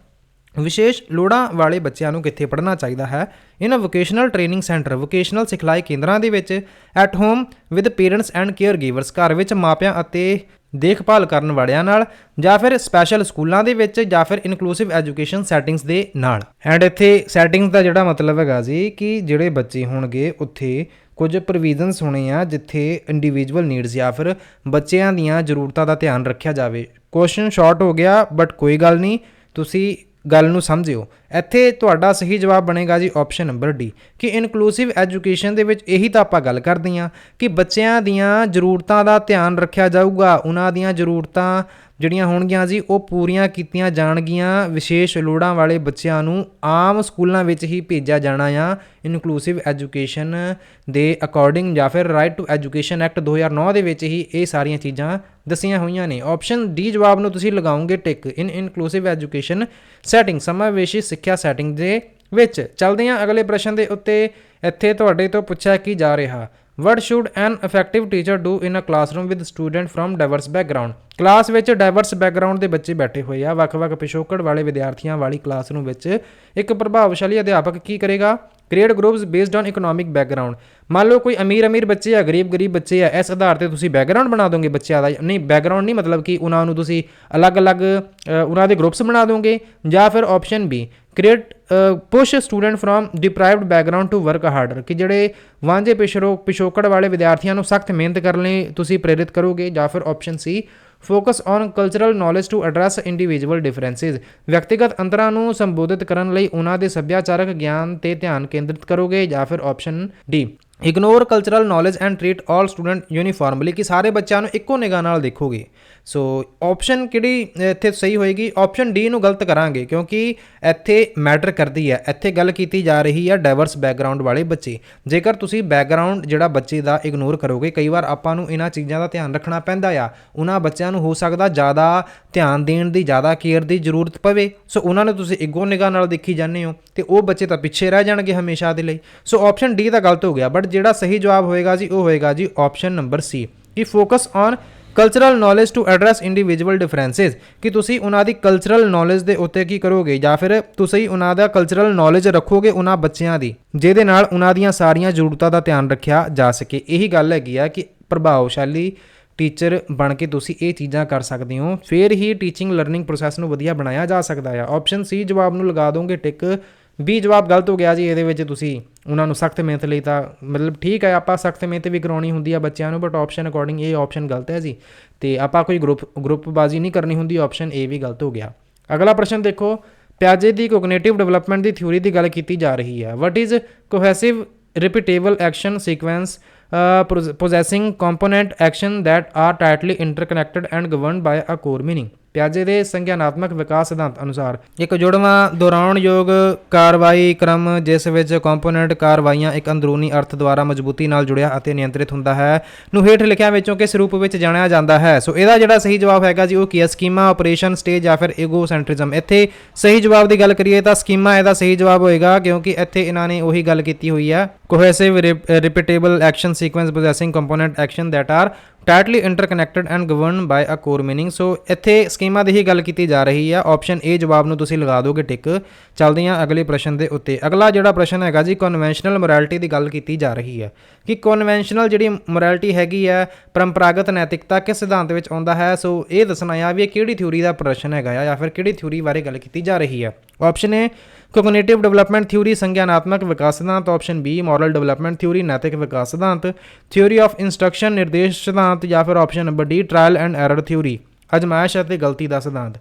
[SPEAKER 1] ਵਿਸ਼ੇਸ਼ ਲੋੜਾਂ ਵਾਲੇ ਬੱਚਿਆਂ ਨੂੰ ਕਿੱਥੇ ਪੜ੍ਹਨਾ ਚਾਹੀਦਾ ਹੈ? ਇਹਨਾਂ ਵੋਕੇਸ਼ਨਲ ਟ੍ਰੇਨਿੰਗ ਸੈਂਟਰ ਵੋਕੇਸ਼ਨਲ ਸਿਖਲਾਈ ਕੇਂਦਰਾਂ ਦੇ ਵਿੱਚ at home with parents and caregivers ਘਰ ਵਿੱਚ ਮਾਪਿਆਂ ਅਤੇ ਦੇਖਭਾਲ ਕਰਨ ਵਾਲਿਆਂ ਨਾਲ ਜਾਂ ਫਿਰ ਸਪੈਸ਼ਲ ਸਕੂਲਾਂ ਦੇ ਵਿੱਚ ਜਾਂ ਫਿਰ ਇਨਕਲੂਸਿਵ ਐਜੂਕੇਸ਼ਨ ਸੈਟਿੰਗਸ ਦੇ ਨਾਲ। ਐਂਡ ਇੱਥੇ ਸੈਟਿੰਗਸ ਦਾ ਜਿਹੜਾ ਮਤਲਬ ਹੈਗਾ ਜੀ ਕਿ ਜਿਹੜੇ ਬੱਚੇ ਹੋਣਗੇ, ਉੱਥੇ ਕੁਝ ਪ੍ਰੋਵੀਜ਼ਨਸ ਹੋਣੇ ਆ ਜਿੱਥੇ ਇੰਡੀਵਿਜੂਅਲ ਨੀਡਸ ਜਾਂ ਫਿਰ ਬੱਚਿਆਂ ਦੀਆਂ ਜ਼ਰੂਰਤਾਂ ਦਾ ਧਿਆਨ ਰੱਖਿਆ ਜਾਵੇ। ਕੁਐਸਚਨ ਸ਼ਾਰਟ ਹੋ ਗਿਆ ਬਟ ਕੋਈ ਗੱਲ ਨਹੀਂ, ਤੁਸੀਂ ਗੱਲ ਨੂੰ ਸਮਝਿਓ। ਇੱਥੇ ਤੁਹਾਡਾ ਸਹੀ ਜਵਾਬ ਬਣੇਗਾ ਜੀ ਆਪਸ਼ਨ ਨੰਬਰ ਡੀ ਕਿ ਇਨਕਲੂਸਿਵ ਐਜੂਕੇਸ਼ਨ ਦੇ ਵਿੱਚ ਇਹੀ ਤਾਂ ਆਪਾਂ ਗੱਲ ਕਰਦੇ ਹਾਂ ਕਿ ਬੱਚਿਆਂ ਦੀਆਂ ਜ਼ਰੂਰਤਾਂ ਦਾ ਧਿਆਨ ਰੱਖਿਆ ਜਾਊਗਾ, ਉਹਨਾਂ ਦੀਆਂ ਜ਼ਰੂਰਤਾਂ ਜਿਹੜੀਆਂ ਹੋਣਗੀਆਂ ਜੀ, ਉਹ ਪੂਰੀਆਂ ਕੀਤੀਆਂ ਜਾਣਗੀਆਂ। ਵਿਸ਼ੇਸ਼ ਲੋੜਾਂ ਵਾਲੇ ਬੱਚਿਆਂ ਨੂੰ ਆਮ ਸਕੂਲਾਂ ਵਿੱਚ ਹੀ ਭੇਜਿਆ ਜਾਣਾ ਆ। ਇਨਕਲੂਸਿਵ ਐਜੂਕੇਸ਼ਨ ਦੇ ਅਕੋਰਡਿੰਗ ਜਾਂ ਫਿਰ ਰਾਈਟ ਟੂ ਐਜੂਕੇਸ਼ਨ ਐਕਟ 2009 ਦੇ ਵਿੱਚ ਹੀ ਇਹ ਸਾਰੀਆਂ ਚੀਜ਼ਾਂ ਦੱਸੀਆਂ ਹੋਈਆਂ ਨੇ। ਆਪਸ਼ਨ ਡੀ ਜਵਾਬ ਨੂੰ ਤੁਸੀਂ ਲਗਾਓਗੇ tick in inclusive education setting ਸਮਾਵੇਸ਼ੀ ਸਿੱਖਿਆ ਸੈਟਿੰਗ ਦੇ ਵਿੱਚ। ਚੱਲਦੇ ਹਾਂ ਅਗਲੇ ਪ੍ਰਸ਼ਨ ਦੇ ਉੱਤੇ। ਇੱਥੇ ਤੁਹਾਡੇ ਤੋਂ ਪੁੱਛਿਆ ਕੀ ਜਾ ਰਿਹਾ। What should an effective teacher do in a classroom with student from diverse background class ਵਿੱਚ ਡਾਈਵਰਸ ਬੈਕਗ੍ਰਾਉਂਡ ਦੇ ਬੱਚੇ ਬੈਠੇ ਹੋਏ ਆ। ਵੱਖ-ਵੱਖ ਪਿਛੋਕੜ ਵਾਲੇ ਵਿਦਿਆਰਥੀਆਂ ਵਾਲੀ ਕਲਾਸਰੂਮ ਵਿੱਚ ਇੱਕ ਪ੍ਰਭਾਵਸ਼ਾਲੀ ਅਧਿਆਪਕ ਕੀ ਕਰੇਗਾ? Create groups based on economic background ਮੰਨ ਲਓ ਕੋਈ ਅਮੀਰ ਅਮੀਰ ਬੱਚੇ ਆ, ਗਰੀਬ ਗਰੀਬ ਬੱਚੇ ਆ, ਇਸ ਆਧਾਰ ਤੇ ਤੁਸੀਂ ਬੈਕਗ੍ਰਾਉਂਡ ਬਣਾ ਦੋਗੇ ਬੱਚਿਆਂ ਦਾ। ਨਹੀਂ ਬੈਕਗ੍ਰਾਉਂਡ ਨਹੀਂ ਮਤਲਬ ਕਿ ਉਹਨਾਂ ਨੂੰ ਤੁਸੀਂ ਅਲੱਗ-ਅਲੱਗ ਉਹਨਾਂ ਦੇ ਗਰੁੱਪਸ ਬਣਾ ਦੋਗੇ ਜਾਂ ਫਿਰ option B create push student from deprived background to work harder ਕਿ ਜਿਹੜੇ ਵਾਂਝੇ ਪਿਛੜੋ ਪਿਛੋਕੜ ਵਾਲੇ ਵਿਦਿਆਰਥੀਆਂ ਨੂੰ ਸਖਤ ਮਿਹਨਤ ਕਰਨ ਲਈ ਤੁਸੀਂ ਪ੍ਰੇਰਿਤ ਕਰੋਗੇ ਜਾਂ ਫਿਰ option C focus on cultural knowledge to address individual differences ਵਿਅਕਤੀਗਤ ਅੰਤਰਾਂ ਨੂੰ ਸੰਬੋਧਿਤ ਕਰਨ ਲਈ ਉਹਨਾਂ ਦੇ ਸੱਭਿਆਚਾਰਕ ਗਿਆਨ ਤੇ ਧਿਆਨ ਕੇਂਦਰਿਤ ਕਰੋਗੇ ਜਾਂ ਫਿਰ option D ignore cultural knowledge and treat all student uniformly ਕਿ ਸਾਰੇ ਬੱਚਿਆਂ ਨੂੰ ਇੱਕੋ ਨਿਗਾਹ ਨਾਲ ਦੇਖੋਗੇ ਸੋ ਆਪਸ਼ਨ ਕਿਹੜੀ ਇੱਥੇ ਸਹੀ ਹੋਏਗੀ? ਆਪਸ਼ਨ ਡੀ ਨੂੰ ਗਲਤ ਕਰਾਂਗੇ ਕਿਉਂਕਿ ਇੱਥੇ ਮੈਟਰ ਕਰਦੀ ਹੈ। ਇੱਥੇ ਗੱਲ ਕੀਤੀ ਜਾ ਰਹੀ ਹੈ ਡਾਈਵਰਸ ਬੈਕਗ੍ਰਾਉਂਡ ਵਾਲੇ ਬੱਚੇ। ਜੇਕਰ ਤੁਸੀਂ ਬੈਕਗ੍ਰਾਉਂਡ ਜਿਹੜਾ ਬੱਚੇ ਦਾ ਇਗਨੋਰ ਕਰੋਗੇ, ਕਈ ਵਾਰ ਆਪਾਂ ਨੂੰ ਇਹਨਾਂ ਚੀਜ਼ਾਂ ਦਾ ਧਿਆਨ ਰੱਖਣਾ ਪੈਂਦਾ ਆ। ਉਹਨਾਂ ਬੱਚਿਆਂ ਨੂੰ ਹੋ ਸਕਦਾ ਜ਼ਿਆਦਾ ਧਿਆਨ ਦੇਣ ਦੀ, ਜ਼ਿਆਦਾ ਕੇਅਰ ਦੀ ਜ਼ਰੂਰਤ ਪਵੇ। ਸੋ ਉਹਨਾਂ ਨੂੰ ਤੁਸੀਂ ਇੱਕੋ ਨਿਗਾਹ ਨਾਲ ਦੇਖੀ ਜਾਂਦੇ ਹੋ ਤੇ ਉਹ ਬੱਚੇ ਤਾਂ ਪਿੱਛੇ ਰਹਿ ਜਾਣਗੇ ਹਮੇਸ਼ਾ ਦੇ ਲਈ। ਸੋ ਆਪਸ਼ਨ ਡੀ ਤਾਂ ਗਲਤ ਹੋ ਗਿਆ ਬਟ ਜਿਹੜਾ ਸਹੀ ਜਵਾਬ ਹੋਏਗਾ ਜੀ, ਉਹ ਹੋਏਗਾ ਜੀ ਆਪਸ਼ਨ ਨੰਬਰ ਸੀ ਕਿ focus on cultural knowledge to address individual differences ਕਿ ਤੁਸੀਂ ਉਹਨਾਂ ਦੀ ਕਲਚਰਲ ਨੌਲੇਜ ਦੇ ਉੱਤੇ ਕੀ ਕਰੋਗੇ? ਜਾਂ ਫਿਰ ਤੁਸੀਂ ਉਹਨਾਂ ਦਾ ਕਲਚਰਲ ਨੌਲੇਜ ਰੱਖੋਗੇ ਉਹਨਾਂ ਬੱਚਿਆਂ ਦੀ, ਜਿਹਦੇ ਨਾਲ ਉਹਨਾਂ ਦੀਆਂ ਸਾਰੀਆਂ ਜ਼ਰੂਰਤਾਂ ਦਾ ਧਿਆਨ ਰੱਖਿਆ ਜਾ ਸਕੇ? ਇਹੀ ਗੱਲ ਹੈਗੀ ਆ ਕਿ ਪ੍ਰਭਾਵਸ਼ਾਲੀ ਟੀਚਰ ਬਣ ਕੇ ਤੁਸੀਂ ਇਹ ਚੀਜ਼ਾਂ ਕਰ ਸਕਦੇ ਹੋ। ਫਿਰ ਹੀ ਟੀਚਿੰਗ ਲਰਨਿੰਗ ਪ੍ਰੋਸੈਸ ਨੂੰ ਵਧੀਆ ਬਣਾਇਆ ਜਾ ਸਕਦਾ ਆ। ਆਪਸ਼ਨ ਸੀ ਜਵਾਬ ਨੂੰ ਲਗਾ ਦੋਗੇ ਟਿਕ ਬੀ ਜਵਾਬ ਗਲਤ ਹੋ ਗਿਆ ਜੀ, ਇਹਦੇ ਵਿੱਚ ਤੁਸੀਂ ਉਹਨਾਂ ਨੂੰ ਸਖਤ ਮਿਹਨਤ ਲਈ ਤਾਂ ਮਤਲਬ ਠੀਕ ਹੈ, ਆਪਾਂ ਸਖਤ ਮਿਹਨਤ ਵੀ ਕਰਾਉਣੀ ਹੁੰਦੀ ਆ ਬੱਚਿਆਂ ਨੂੰ ਬਟ ਆਪਸ਼ਨ ਅਕੋਰਡਿੰਗ ਇਹ ਆਪਸ਼ਨ ਗਲਤ ਹੈ ਜੀ। ਤੇ ਆਪਾਂ ਕੋਈ ਗਰੁੱਪ ਗਰੁੱਪ ਬਾਜ਼ੀ ਨਹੀਂ ਕਰਨੀ ਹੁੰਦੀ ਆਪਸ਼ਨ ਏ ਵੀ ਗਲਤ ਹੋ ਗਿਆ। ਅਗਲਾ ਪ੍ਰਸ਼ਨ ਦੇਖੋ ਪਿਆਜੇ ਦੀ ਕੋਗਨੀਟਿਵ ਡਿਵੈਲਪਮੈਂਟ ਦੀ ਥਿਊਰੀ ਦੀ ਗੱਲ ਕੀਤੀ ਜਾ ਰਹੀ ਹੈ। What is cohesive repeatable action sequence possessing component action that are tightly interconnected and governed by a core meaning? ਪਿਆਜੇ ਦੇ ਸੰਗਿਆਨਾਤਮਕ ਵਿਕਾਸ ਸਿਧਾਂਤ ਅਨੁਸਾਰ ਇੱਕ ਜੁੜਵਾਂ ਦੁਹਰਾਉਣਯੋਗ ਕਾਰਵਾਈ ਕ੍ਰਮ, ਜਿਸ ਵਿੱਚ ਕੰਪੋਨੈਂਟ ਕਾਰਵਾਈਆਂ ਇੱਕ ਅੰਦਰੂਨੀ ਅਰਥ ਦੁਆਰਾ ਮਜ਼ਬੂਤੀ ਨਾਲ ਜੁੜਿਆ ਅਤੇ ਨਿਯੰਤਰਿਤ ਹੁੰਦਾ ਹੈ। ਨੂੰ ਹੇਠ ਲਿਖਿਆਂ ਵਿੱਚੋਂ ਕਿਸ ਰੂਪ ਵਿੱਚ ਜਾਣਿਆ ਜਾਂਦਾ ਹੈ? ਸੋ ਇਹਦਾ ਜਿਹੜਾ ਸਹੀ ਜਵਾਬ ਹੈਗਾ ਜੀ, ਉਹ ਕੀ ਹੈ? ਸਕੀਮਾ, ਆਪਰੇਸ਼ਨ ਸਟੇਜ ਜਾਂ ਫਿਰ ਈਗੋਸੈਂਟਰਿਜ਼ਮ ਇੱਥੇ ਸਹੀ ਜਵਾਬ ਦੀ ਗੱਲ ਕਰੀਏ ਤਾਂ ਸਕੀਮਾ ਇਹਦਾ ਸਹੀ ਜਵਾਬ ਹੋਏਗਾ, ਕਿਉਂਕਿ ਇੱਥੇ ਇਹਨਾਂ ਨੇ ਉਹੀ ਗੱਲ ਕੀਤੀ ਹੋਈ ਹੈ। Cohesive repeatable action sequence possessing component action that are tightly interconnected and governed by a core meaning so ਇੱਥੇ ਸਕੀਮਾ ਸਕੀਮਾਂ ਦੀ ਹੀ ਗੱਲ ਕੀਤੀ ਜਾ ਰਹੀ ਹੈ ਆਪਸ਼ਨ ਏ ਜਵਾਬ ਨੂੰ ਤੁਸੀਂ ਲਗਾ ਦੋਗੇ ਟਿਕ ਚੱਲਦੇ ਹਾਂ ਅਗਲੇ ਪ੍ਰਸ਼ਨ ਦੇ ਉੱਤੇ। ਅਗਲਾ ਜਿਹੜਾ ਪ੍ਰਸ਼ਨ ਹੈਗਾ ਜੀ ਕਨਵੈਨਸ਼ਨਲ ਮੋਰੈਲਿਟੀ ਦੀ ਗੱਲ ਕੀਤੀ ਜਾ ਰਹੀ ਹੈ। ਕਿ ਕਨਵੈਨਸ਼ਨਲ ਜਿਹੜੀ ਮੋਰੈਲਿਟੀ ਹੈਗੀ ਹੈ ਪਰੰਪਰਾਗਤ ਨੈਤਿਕਤਾ ਕਿਸ ਸਿਧਾਂਤ ਵਿੱਚ ਆਉਂਦਾ ਹੈ? ਸੋ ਇਹ ਦੱਸਣਾ ਆ ਵੀ ਇਹ ਕਿਹੜੀ ਥਿਊਰੀ ਦਾ ਪ੍ਰਸ਼ਨ ਹੈਗਾ ਆ ਜਾਂ ਫਿਰ ਕਿਹੜੀ ਥਿਊਰੀ ਬਾਰੇ ਗੱਲ ਕੀਤੀ ਜਾ ਰਹੀ ਹੈ। Option A cognitive development theory ਸੰਗਿਆਨਾਤਮਕ ਵਿਕਾਸ ਸਿਧਾਂਤ। Option B moral development theory ਨੈਤਿਕ ਵਿਕਾਸ ਸਿਧਾਂਤ। ਥਿਊਰੀ ਆਫ ਇਨਸਟਰਕਸ਼ਨ ਨਿਰਦੇਸ਼ ਸਿਧਾਂਤ। ਜਾਂ ਫਿਰ option number D trial and error theory ਅਜਮਾਇਸ਼ ਅਤੇ ਗਲਤੀ ਦਾ ਸਿਧਾਂਤ।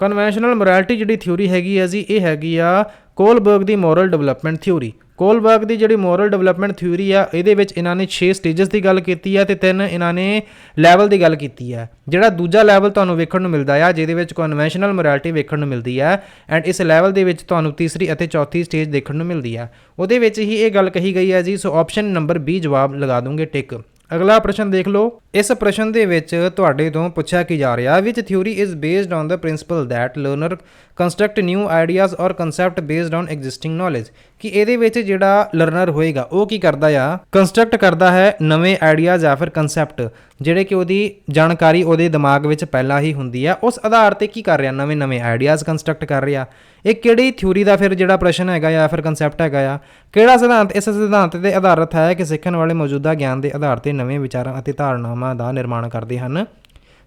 [SPEAKER 1] ਕਨਵੈਨਸ਼ਨਲ ਮੋਰੈਲਿਟੀ ਜਿਹੜੀ ਥਿਊਰੀ ਹੈਗੀ ਹੈ ਜੀ, ਇਹ ਹੈਗੀ ਆ ਕੋਲਬਰਗ ਦੀ ਮੋਰਲ ਡਿਵੈਲਪਮੈਂਟ ਥਿਊਰੀ ਕੋਲਬਰਗ ਦੀ ਜਿਹੜੀ ਮੋਰਲ ਡਿਵੈਲਪਮੈਂਟ ਥਿਊਰੀ ਆ, ਇਹਦੇ ਵਿੱਚ ਇਹਨਾਂ ਨੇ 6 ਸਟੇजेस ਦੀ ਗੱਲ ਕੀਤੀ ਆ ਤੇ ਤਿੰਨ ਇਹਨਾਂ ਨੇ ਲੈਵਲ ਦੀ ਗੱਲ ਕੀਤੀ ਆ। ਜਿਹੜਾ ਦੂਜਾ ਲੈਵਲ ਤੁਹਾਨੂੰ ਵੇਖਣ ਨੂੰ ਮਿਲਦਾ ਆ, ਜਿਹਦੇ ਵਿੱਚ ਕਨਵੈਨਸ਼ਨਲ ਮੋਰੈਲਿਟੀ ਵੇਖਣ ਨੂੰ ਮਿਲਦੀ ਆ ਐਂਡ ਇਸ ਲੈਵਲ ਦੇ ਵਿੱਚ ਤੁਹਾਨੂੰ ਤੀਸਰੀ ਅਤੇ ਚੌਥੀ ਸਟੇਜ ਦੇਖਣ ਨੂੰ ਮਿਲਦੀ ਆ। ਉਹਦੇ ਵਿੱਚ ਹੀ ਇਹ ਗੱਲ ਕਹੀ ਗਈ ਹੈ ਜੀ ਸੋ ਆਪਸ਼ਨ ਨੰਬਰ ਬੀ ਜਵਾਬ ਲਗਾ ਦੂੰਗੇ ਟਿਕ ਅਗਲਾ ਪ੍ਰਸ਼ਨ ਦੇਖ ਲਓ। ਇਸ ਪ੍ਰਸ਼ਨ ਦੇ ਵਿੱਚ ਤੁਹਾਡੇ ਤੋਂ ਪੁੱਛਿਆ ਕੀ ਜਾ ਰਿਹਾ which theory is based on the principle that learner construct new ideas or concept based on existing knowledge ਕਿ ਇਹਦੇ ਵਿੱਚ ਜਿਹੜਾ ਲਰਨਰ ਹੋਏਗਾ, ਉਹ ਕੀ ਕਰਦਾ ਆ? ਕੰਸਟਰਕਟ ਕਰਦਾ ਹੈ ਨਵੇਂ ਆਈਡੀਆਜ਼ ਜਾਂ ਫਿਰ ਕਨਸੈਪਟ ਜਿਹੜੇ ਕਿ ਉਹਦੀ ਜਾਣਕਾਰੀ ਉਹਦੇ ਦਿਮਾਗ ਵਿੱਚ ਪਹਿਲਾਂ ਹੀ ਹੁੰਦੀ ਆ। ਉਸ ਆਧਾਰ ਤੇ ਕੀ ਕਰ ਰਿਹਾ ਨਵੇਂ ਨਵੇਂ ਆਈਡੀਆਜ਼ ਕੰਸਟਰਕਟ ਕਰ ਰਿਹਾ। ਇਹ ਕਿਹੜੀ ਥਿਊਰੀ ਦਾ ਫਿਰ ਜਿਹੜਾ ਪ੍ਰਸ਼ਨ ਹੈਗਾ ਜਾਂ ਫਿਰ ਕਨਸੈਪਟ ਹੈਗਾ ਆ, ਕਿਹੜਾ ਸਿਧਾਂਤ, ਇਸ ਸਿਧਾਂਤ ਤੇ ਆਧਾਰਿਤ ਹੈ ਕਿ ਸਿੱਖਣ ਵਾਲੇ ਮੌਜੂਦਾ ਗਿਆਨ ਦੇ ਆਧਾਰ ਤੇ ਨਵੇਂ ਵਿਚਾਰਾਂ ਅਤੇ ਧਾਰਨਾਵਾਂ ਦਾ ਨਿਰਮਾਣ ਕਰਦੇ ਹਨ।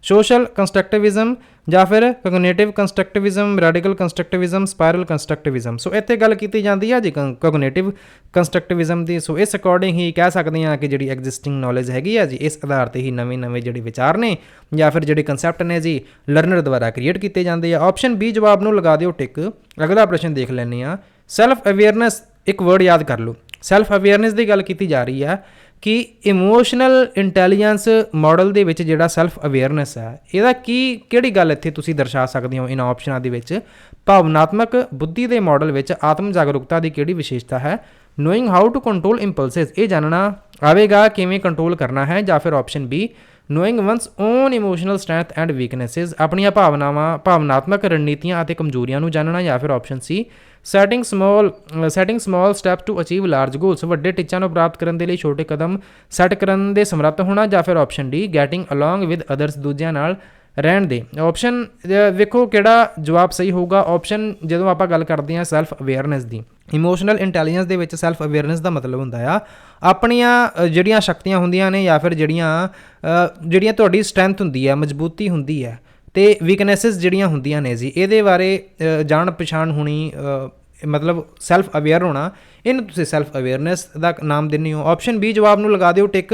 [SPEAKER 1] ਸੋਸ਼ਲ ਕੰਸਟਰਕਟਿਵਿਜ਼ਮ ਜਾਂ ਫਿਰ cognitive constructivism, radical constructivism, spiral constructivism. So ਇੱਥੇ ਗੱਲ ਕੀਤੀ ਜਾਂਦੀ ਹੈ ਜੀ ਕੋਗਨੀਟਿਵ ਕੰਸਟਰਕਟਿਵਿਜ਼ਮ ਦੀ। ਸੋ ਇਸ ਅਕੋਰਡਿੰਗ ਹੀ ਕਹਿ ਸਕਦੇ ਹਾਂ ਕਿ ਜਿਹੜੀ ਐਗਜ਼ਿਸਟਿੰਗ ਨੌਲੇਜ ਹੈਗੀ ਆ ਜੀ, ਇਸ ਆਧਾਰ ਤੇ ਹੀ ਨਵੇਂ ਨਵੇਂ ਜਿਹੜੇ ਵਿਚਾਰ ਨੇ ਜਾਂ ਫਿਰ ਜਿਹੜੇ ਕਨਸੈਪਟ ਨੇ ਜੀ ਲਰਨਰ ਦੁਆਰਾ ਕ੍ਰੀਏਟ ਕੀਤੇ ਜਾਂਦੇ ਆ। ਆਪਸ਼ਨ ਬੀ ਜਵਾਬ ਨੂੰ ਲਗਾ ਦਿਓ ਟਿਕ ਅਗਲਾ ਪ੍ਰਸ਼ਨ ਦੇਖ ਲੈਂਦੇ ਆ। ਸੈਲਫ ਅਵੇਅਰਨੈਸ ਇੱਕ ਵਰਡ ਯਾਦ ਕਰ ਲਓ। ਸੈਲਫ ਅਵੇਅਰਨੈਸ ਦੀ ਗੱਲ ਕੀਤੀ ਜਾ ਰਹੀ ਹੈ ਕਿ ਇਮੋਸ਼ਨਲ ਇੰਟੈਲੀਜੈਂਸ ਮਾਡਲ ਦੇ ਵਿੱਚ ਜਿਹੜਾ ਸੈਲਫ ਅਵੇਅਰਨੈਸ ਹੈ, ਇਹਦਾ ਕੀ, ਕਿਹੜੀ ਗੱਲ ਇੱਥੇ ਤੁਸੀਂ ਦਰਸਾ ਸਕਦੇ ਹੋ ਇਹਨਾਂ ਆਪਸ਼ਨਾਂ ਦੇ ਵਿੱਚ? ਭਾਵਨਾਤਮਕ ਬੁੱਧੀ ਦੇ ਮਾਡਲ ਵਿੱਚ ਆਤਮ ਜਾਗਰੂਕਤਾ ਦੀ ਕਿਹੜੀ ਵਿਸ਼ੇਸ਼ਤਾ ਹੈ? Knowing how to control impulses ਇਹ ਜਾਣਨਾ ਆਵੇਗਾ ਕਿਵੇਂ ਕੰਟਰੋਲ ਕਰਨਾ ਹੈ ਜਾਂ ਫਿਰ option B knowing one's own emotional strength and weaknesses ਆਪਣੀਆਂ ਭਾਵਨਾਵਾਂ ਭਾਵਨਾਤਮਕ ਰਣਨੀਤੀਆਂ ਅਤੇ ਕਮਜ਼ੋਰੀਆਂ ਨੂੰ ਜਾਣਨਾ ਜਾਂ ਫਿਰ option C setting small setting small step to achieve large goals ਵੱਡੇ ਟੀਚਿਆਂ ਨੂੰ ਪ੍ਰਾਪਤ ਕਰਨ ਦੇ ਲਈ ਛੋਟੇ ਕਦਮ ਸੈੱਟ ਕਰਨ ਦੇ ਸਮਰੱਥ ਹੋਣਾ ਜਾਂ ਫਿਰ option D getting along with others ਦੂਜਿਆਂ ਨਾਲ ਰਹਿਣ ਦੇ ਆਪਸ਼ਨ ਵੇਖੋ ਕਿਹੜਾ ਜਵਾਬ ਸਹੀ ਹੋਊਗਾ। ਆਪਸ਼ਨ ਜਦੋਂ ਆਪਾਂ ਗੱਲ ਕਰਦੇ ਹਾਂ ਸੈਲਫ ਅਵੇਅਰਨੈਸ ਦੀ। ਇਮੋਸ਼ਨਲ ਇੰਟੈਲੀਜੈਂਸ ਦੇ ਵਿੱਚ ਸੈਲਫ ਅਵੇਅਰਨੈਸ ਦਾ ਮਤਲਬ ਹੁੰਦਾ ਆ। ਆਪਣੀਆਂ ਜਿਹੜੀਆਂ ਸ਼ਕਤੀਆਂ ਹੁੰਦੀਆਂ ਨੇ ਜਾਂ ਫਿਰ ਜਿਹੜੀਆਂ ਜਿਹੜੀਆਂ ਤੁਹਾਡੀ ਸਟਰੈਂਥ ਹੁੰਦੀ ਹੈ, ਮਜ਼ਬੂਤੀ ਹੁੰਦੀ ਹੈ, ਤੇ ਵੀਕਨੈਸਸ ਜਿਹੜੀਆਂ ਹੁੰਦੀਆਂ ਨੇ ਜੀ, ਇਹਦੇ ਬਾਰੇ ਜਾਣ ਪਛਾਣ ਹੋਣੀ ਮਤਲਬ ਸੈਲਫ ਅਵੇਅਰ ਹੋਣਾ, ਇਹਨੂੰ ਤੁਸੀਂ ਸੈਲਫ ਅਵੇਅਰਨੈਸ ਦਾ ਨਾਮ ਦਿੰਦੇ ਹੋ। ਆਪਸ਼ਨ ਬੀ ਜਵਾਬ ਨੂੰ ਲਗਾ ਦਿਓ ਟਿਕ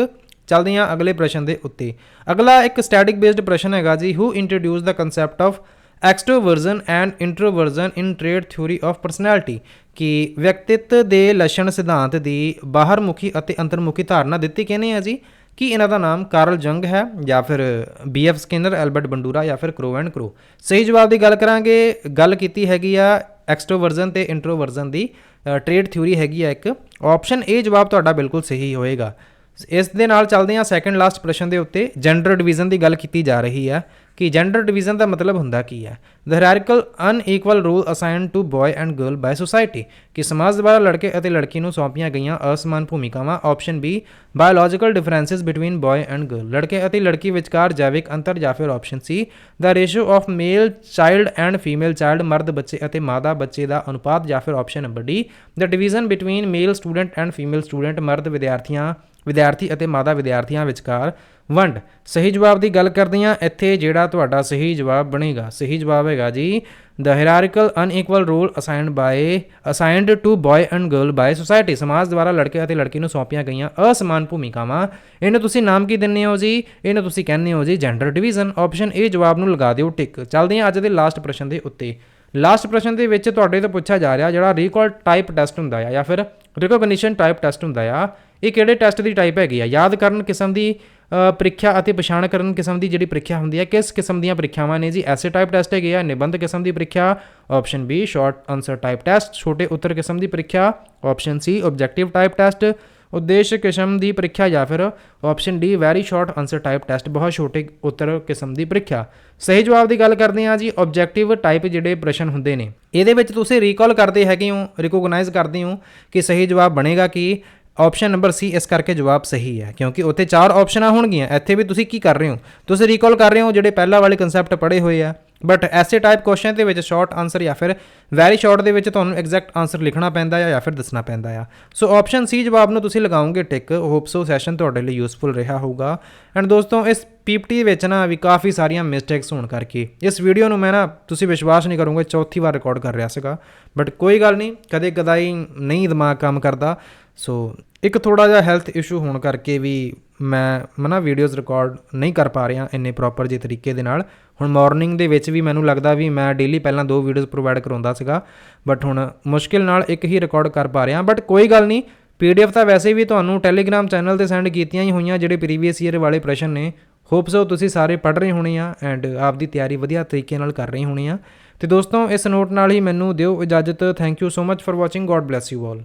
[SPEAKER 1] ਚੱਲਦੇ ਹਾਂ ਅਗਲੇ ਪ੍ਰਸ਼ਨ ਦੇ ਉੱਤੇ। ਅਗਲਾ ਇੱਕ ਸਟੈਟਿਕ ਬੇਸਡ ਪ੍ਰਸ਼ਨ ਹੈਗਾ ਜੀ who introduce the concept of extroversion and introversion in trait theory of personality ਕਿ ਵਿਅਕਤਿਤਵ ਦੇ ਲੱਛਣ ਸਿਧਾਂਤ ਦੀ ਬਾਹਰਮੁਖੀ ਅਤੇ ਅੰਤਰਮੁਖੀ ਧਾਰਨਾ ਦਿੱਤੀ ਕਹਿੰਦੇ ਆ ਜੀ? ਕਿ ਇਹਨਾਂ ਦਾ ਨਾਮ ਕਾਰਲ ਜੰਗ ਹੈ ਜਾਂ ਫਿਰ ਬੀਐਫ ਸਕਿਨਰ, ਐਲਬਰਟ ਬੰਡੂਰਾ ਜਾਂ ਫਿਰ ਕਰੋ ਐਂਡ ਕਰੋ? ਸਹੀ ਜਵਾਬ ਦੀ ਗੱਲ ਕਰਾਂਗੇ। ਗੱਲ ਕੀਤੀ ਹੈਗੀ ਆ ਐਕਸਟ੍ਰੋਵਰਜ਼ਨ ਤੇ ਇੰਟਰੋਵਰਜ਼ਨ ਦੀ ਟ੍ਰੇਡ ਥਿਊਰੀ ਹੈਗੀ ਆ ਇੱਕ। ਆਪਸ਼ਨ ਏ ਜਵਾਬ ਤੁਹਾਡਾ ਬਿਲਕੁਲ ਸਹੀ ਹੋਏਗਾ। ਇਸ ਦੇ ਨਾਲ ਚੱਲਦੇ ਹਾਂ ਸੈਕੰਡ ਲਾਸਟ ਪ੍ਰਸ਼ਨ ਦੇ ਉੱਤੇ ਜੈਂਡਰ ਡਿਵੀਜ਼ਨ ਦੀ ਗੱਲ ਕੀਤੀ ਜਾ ਰਹੀ ਹੈ ਕਿ ਜੈਂਡਰ ਡਿਵੀਜ਼ਨ ਦਾ ਮਤਲਬ ਹੁੰਦਾ ਕੀ ਹੈ? The hierarchical unequal role assigned to boy and girl by society ਕਿ ਸਮਾਜ ਦੁਆਰਾ ਲੜਕੇ ਅਤੇ ਲੜਕੀ ਨੂੰ ਸੌਂਪੀਆਂ ਗਈਆਂ ਅਸਮਾਨ ਭੂਮਿਕਾਵਾਂ option B biological differences between boy and girl ਲੜਕੇ ਅਤੇ ਲੜਕੀ ਵਿਚਕਾਰ ਜੈਵਿਕ ਅੰਤਰ ਜਾਂ ਫਿਰ option C the ratio of male child and female child ਮਰਦ ਬੱਚੇ ਅਤੇ ਮਾਦਾ ਬੱਚੇ ਦਾ ਅਨੁਪਾਤ ਜਾਂ ਫਿਰ option number D the division between male student and female student ਮਰਦ ਵਿਦਿਆਰਥੀਆਂ, ਵਿਦਿਆਰਥੀ ਅਤੇ ਮਾਦਾ ਵਿਦਿਆਰਥੀਆਂ ਵਿਚਕਾਰ ਵੰਡ। ਸਹੀ ਜਵਾਬ ਦੀ ਗੱਲ ਕਰਦੇ ਹਾਂ। ਇੱਥੇ ਜਿਹੜਾ ਤੁਹਾਡਾ ਸਹੀ ਜਵਾਬ ਬਣੇਗਾ। ਸਹੀ ਜਵਾਬ ਹੈਗਾ ਜੀ the hierarchical unequal role assigned by assigned to boy and girl by society ਸਮਾਜ ਦੁਆਰਾ ਲੜਕੇ ਅਤੇ ਲੜਕੀ ਨੂੰ ਸੌਂਪੀਆਂ ਗਈਆਂ ਅਸਮਾਨ ਭੂਮਿਕਾਵਾਂ। ਇਹਨੂੰ ਤੁਸੀਂ ਨਾਮ ਕੀ ਦਿੰਦੇ ਹੋ ਜੀ? ਇਹਨੂੰ ਤੁਸੀਂ ਕਹਿੰਦੇ ਹੋ ਜੀ ਜੈਂਡਰ ਡਿਵੀਜ਼ਨ ਆਪਸ਼ਨ ਏ ਜਵਾਬ ਨੂੰ ਲਗਾ ਦਿਓ ਟਿਕ ਚੱਲਦੇ ਹਾਂ ਅੱਜ ਦੇ ਲਾਸਟ ਪ੍ਰਸ਼ਨ ਦੇ ਉੱਤੇ। ਲਾਸਟ ਪ੍ਰਸ਼ਨ ਦੇ ਵਿੱਚ ਤੁਹਾਡੇ ਤੋਂ ਪੁੱਛਿਆ ਜਾ ਰਿਹਾ ਜਿਹੜਾ ਰੀਕਾਲ ਟਾਈਪ ਟੈਸਟ ਹੁੰਦਾ ਆ ਜਾਂ ਫਿਰ ਰਿਕੋਗਨੀਸ਼ਨ ਟਾਈਪ ਟੈਸਟ ਹੁੰਦਾ ਆ। ਇਹ ਕਿਹੜੇ ਟੈਸਟ ਦੀ ਟਾਈਪ ਹੈਗੀ ਆ? ਯਾਦ ਕਰਨ ਕਿਸਮ ਦੀ ਪ੍ਰੀਖਿਆ ਅਤੇ ਪਛਾਣ ਕਰਨ ਕਿਸਮ ਦੀ ਜਿਹੜੀ ਪ੍ਰੀਖਿਆ ਹੁੰਦੀ ਹੈ ਕਿਸ ਕਿਸਮ ਦੀਆਂ ਪ੍ਰੀਖਿਆਵਾਂ ਨੇ ਜੀ? ਐਸੇ ਟਾਈਪ ਟੈਸਟ ਹੈਗੇ ਆ, ਨਿਬੰਧ ਕਿਸਮ ਦੀ ਪ੍ਰੀਖਿਆ option B short answer type test ਛੋਟੇ ਉੱਤਰ ਕਿਸਮ ਦੀ ਪ੍ਰੀਖਿਆ option C objective type test ਉਦੇਸ਼ ਕਿਸਮ ਦੀ ਪ੍ਰੀਖਿਆ ਜਾਂ ਫਿਰ option D very short answer type test ਬਹੁਤ ਛੋਟੇ ਉੱਤਰ ਕਿਸਮ ਦੀ ਪ੍ਰੀਖਿਆ। ਸਹੀ ਜਵਾਬ ਦੀ ਗੱਲ ਕਰਦੇ ਹਾਂ ਜੀ ਆਬਜੈਕਟਿਵ ਟਾਈਪ ਜਿਹੜੇ ਪ੍ਰਸ਼ਨ ਹੁੰਦੇ ਨੇ। ਇਹਦੇ ਵਿੱਚ ਤੁਸੀਂ ਰੀਕਾਲ ਕਰਦੇ ਹੈਗੇ ਹੋ ਰਿਕੋਗਨਾਈਜ਼ ਕਰਦੇ ਹੋ ਕਿ ਸਹੀ ਜਵਾਬ ਬਣੇਗਾ ਕਿ? ਆਪਸ਼ਨ ਨੰਬਰ ਸੀ ਇਸ ਕਰਕੇ ਜਵਾਬ ਸਹੀ ਹੈ, ਕਿਉਂਕਿ ਉੱਥੇ ਚਾਰ ਆਪਸ਼ਨਾਂ ਹੋਣਗੀਆਂ। ਇੱਥੇ ਵੀ ਤੁਸੀਂ ਕੀ ਕਰ ਰਹੇ ਹੋ? ਤੁਸੀਂ ਰੀਕਾਲ ਕਰ ਰਹੇ ਹੋ ਜਿਹੜੇ ਪਹਿਲਾਂ ਵਾਲੇ ਕਨਸੈਪਟ ਪੜ੍ਹੇ ਹੋਏ ਆ। ਬਟ ਐਸੇ ਟਾਈਪ ਕੁਐਸਚਨ ਦੇ ਵਿੱਚ ਸ਼ਾਰਟ ਆਨਸਰ ਜਾਂ ਫਿਰ ਵੈਰੀ ਸ਼ਾਰਟ ਦੇ ਵਿੱਚ ਤੁਹਾਨੂੰ ਐਗਜ਼ੈਕਟ ਆਨਸਰ ਲਿਖਣਾ ਪੈਂਦਾ ਆ ਜਾਂ ਫਿਰ ਦੱਸਣਾ ਪੈਂਦਾ ਆ ਸੋ ਆਪਸ਼ਨ ਸੀ ਜਵਾਬ ਨੂੰ ਤੁਸੀਂ ਲਗਾਓਗੇ ਟਿਕ ਹੋਪ ਸੋ ਸੈਸ਼ਨ ਤੁਹਾਡੇ ਲਈ ਯੂਸਫੁਲ ਰਿਹਾ ਹੋਊਗਾ ਐਂਡ ਦੋਸਤੋ ਇਸ ਪੀਪੀਟੀ ਵਿੱਚ ਨਾ ਵੀ ਕਾਫੀ ਸਾਰੀਆਂ ਮਿਸਟੇਕਸ ਹੋਣ ਕਰਕੇ ਇਸ ਵੀਡੀਓ ਨੂੰ ਮੈਂ ਨਾ ਤੁਸੀਂ ਵਿਸ਼ਵਾਸ ਨਹੀਂ ਕਰੋਗੇ ਚੌਥੀ ਵਾਰ ਰਿਕਾਰਡ ਕਰ ਰਿਹਾ ਸੀਗਾ ਬਟ ਕੋਈ ਗੱਲ ਨਹੀਂ ਕਦੇ ਕਦਾਈ ਨਹੀਂ ਦਿਮਾਗ ਕੰਮ ਕਰਦਾ ਸੋ ਇੱਕ ਥੋੜਾ ਜਿਹਾ ਹੈਲਥ ਇਸ਼ੂ ਹੋਣ ਕਰਕੇ ਵੀ ਮੈਂ ਮਨਾ ਵੀਡੀਓਜ਼ ਰਿਕਾਰਡ ਨਹੀਂ ਕਰ ਪਾ ਰਿਹਾ ਇੰਨੇ ਪ੍ਰੋਪਰ ਜੇ ਤਰੀਕੇ ਦੇ ਨਾਲ। ਹੁਣ ਮਾਰਨਿੰਗ ਦੇ ਵਿੱਚ ਵੀ ਮੈਨੂੰ ਲੱਗਦਾ ਵੀ ਮੈਂ ਡੇਲੀ ਪਹਿਲਾਂ ਦੋ ਵੀਡੀਓਜ਼ ਪ੍ਰੋਵਾਈਡ ਕਰਾਉਂਦਾ ਸੀਗਾ ਬਟ ਹੁਣ ਮੁਸ਼ਕਿਲ ਨਾਲ ਇੱਕ ਹੀ ਰਿਕਾਰਡ ਕਰ ਪਾ ਰਿਹਾ। ਬਟ ਕੋਈ ਗੱਲ ਨਹੀਂ ਪੀਡੀਐਫ ਤਾਂ ਵੈਸੇ ਵੀ ਤੁਹਾਨੂੰ ਟੈਲੀਗ੍ਰਾਮ ਚੈਨਲ ਤੇ ਸੈਂਡ ਕੀਤੀਆਂ ਹੀ ਹੋਈਆਂ ਜਿਹੜੇ ਪ੍ਰੀਵੀਅਸ ਈਅਰ ਵਾਲੇ ਪ੍ਰਸ਼ਨ ਨੇ। ਹੋਪ ਸੋ ਤੁਸੀਂ ਸਾਰੇ ਪੜ੍ਹ ਰਹੇ ਹੋਣੇ ਆ ਐਂਡ ਆਪਦੀ ਤਿਆਰੀ ਵਧੀਆ ਤਰੀਕੇ ਨਾਲ ਕਰ ਰਹੇ ਹੋਣੇ ਆ। ਤੇ ਦੋਸਤੋ, ਇਸ ਨੋਟ ਨਾਲ ਹੀ ਮੈਨੂੰ ਦਿਓ ਇਜਾਜ਼ਤ। Thank you so much for watching God bless you all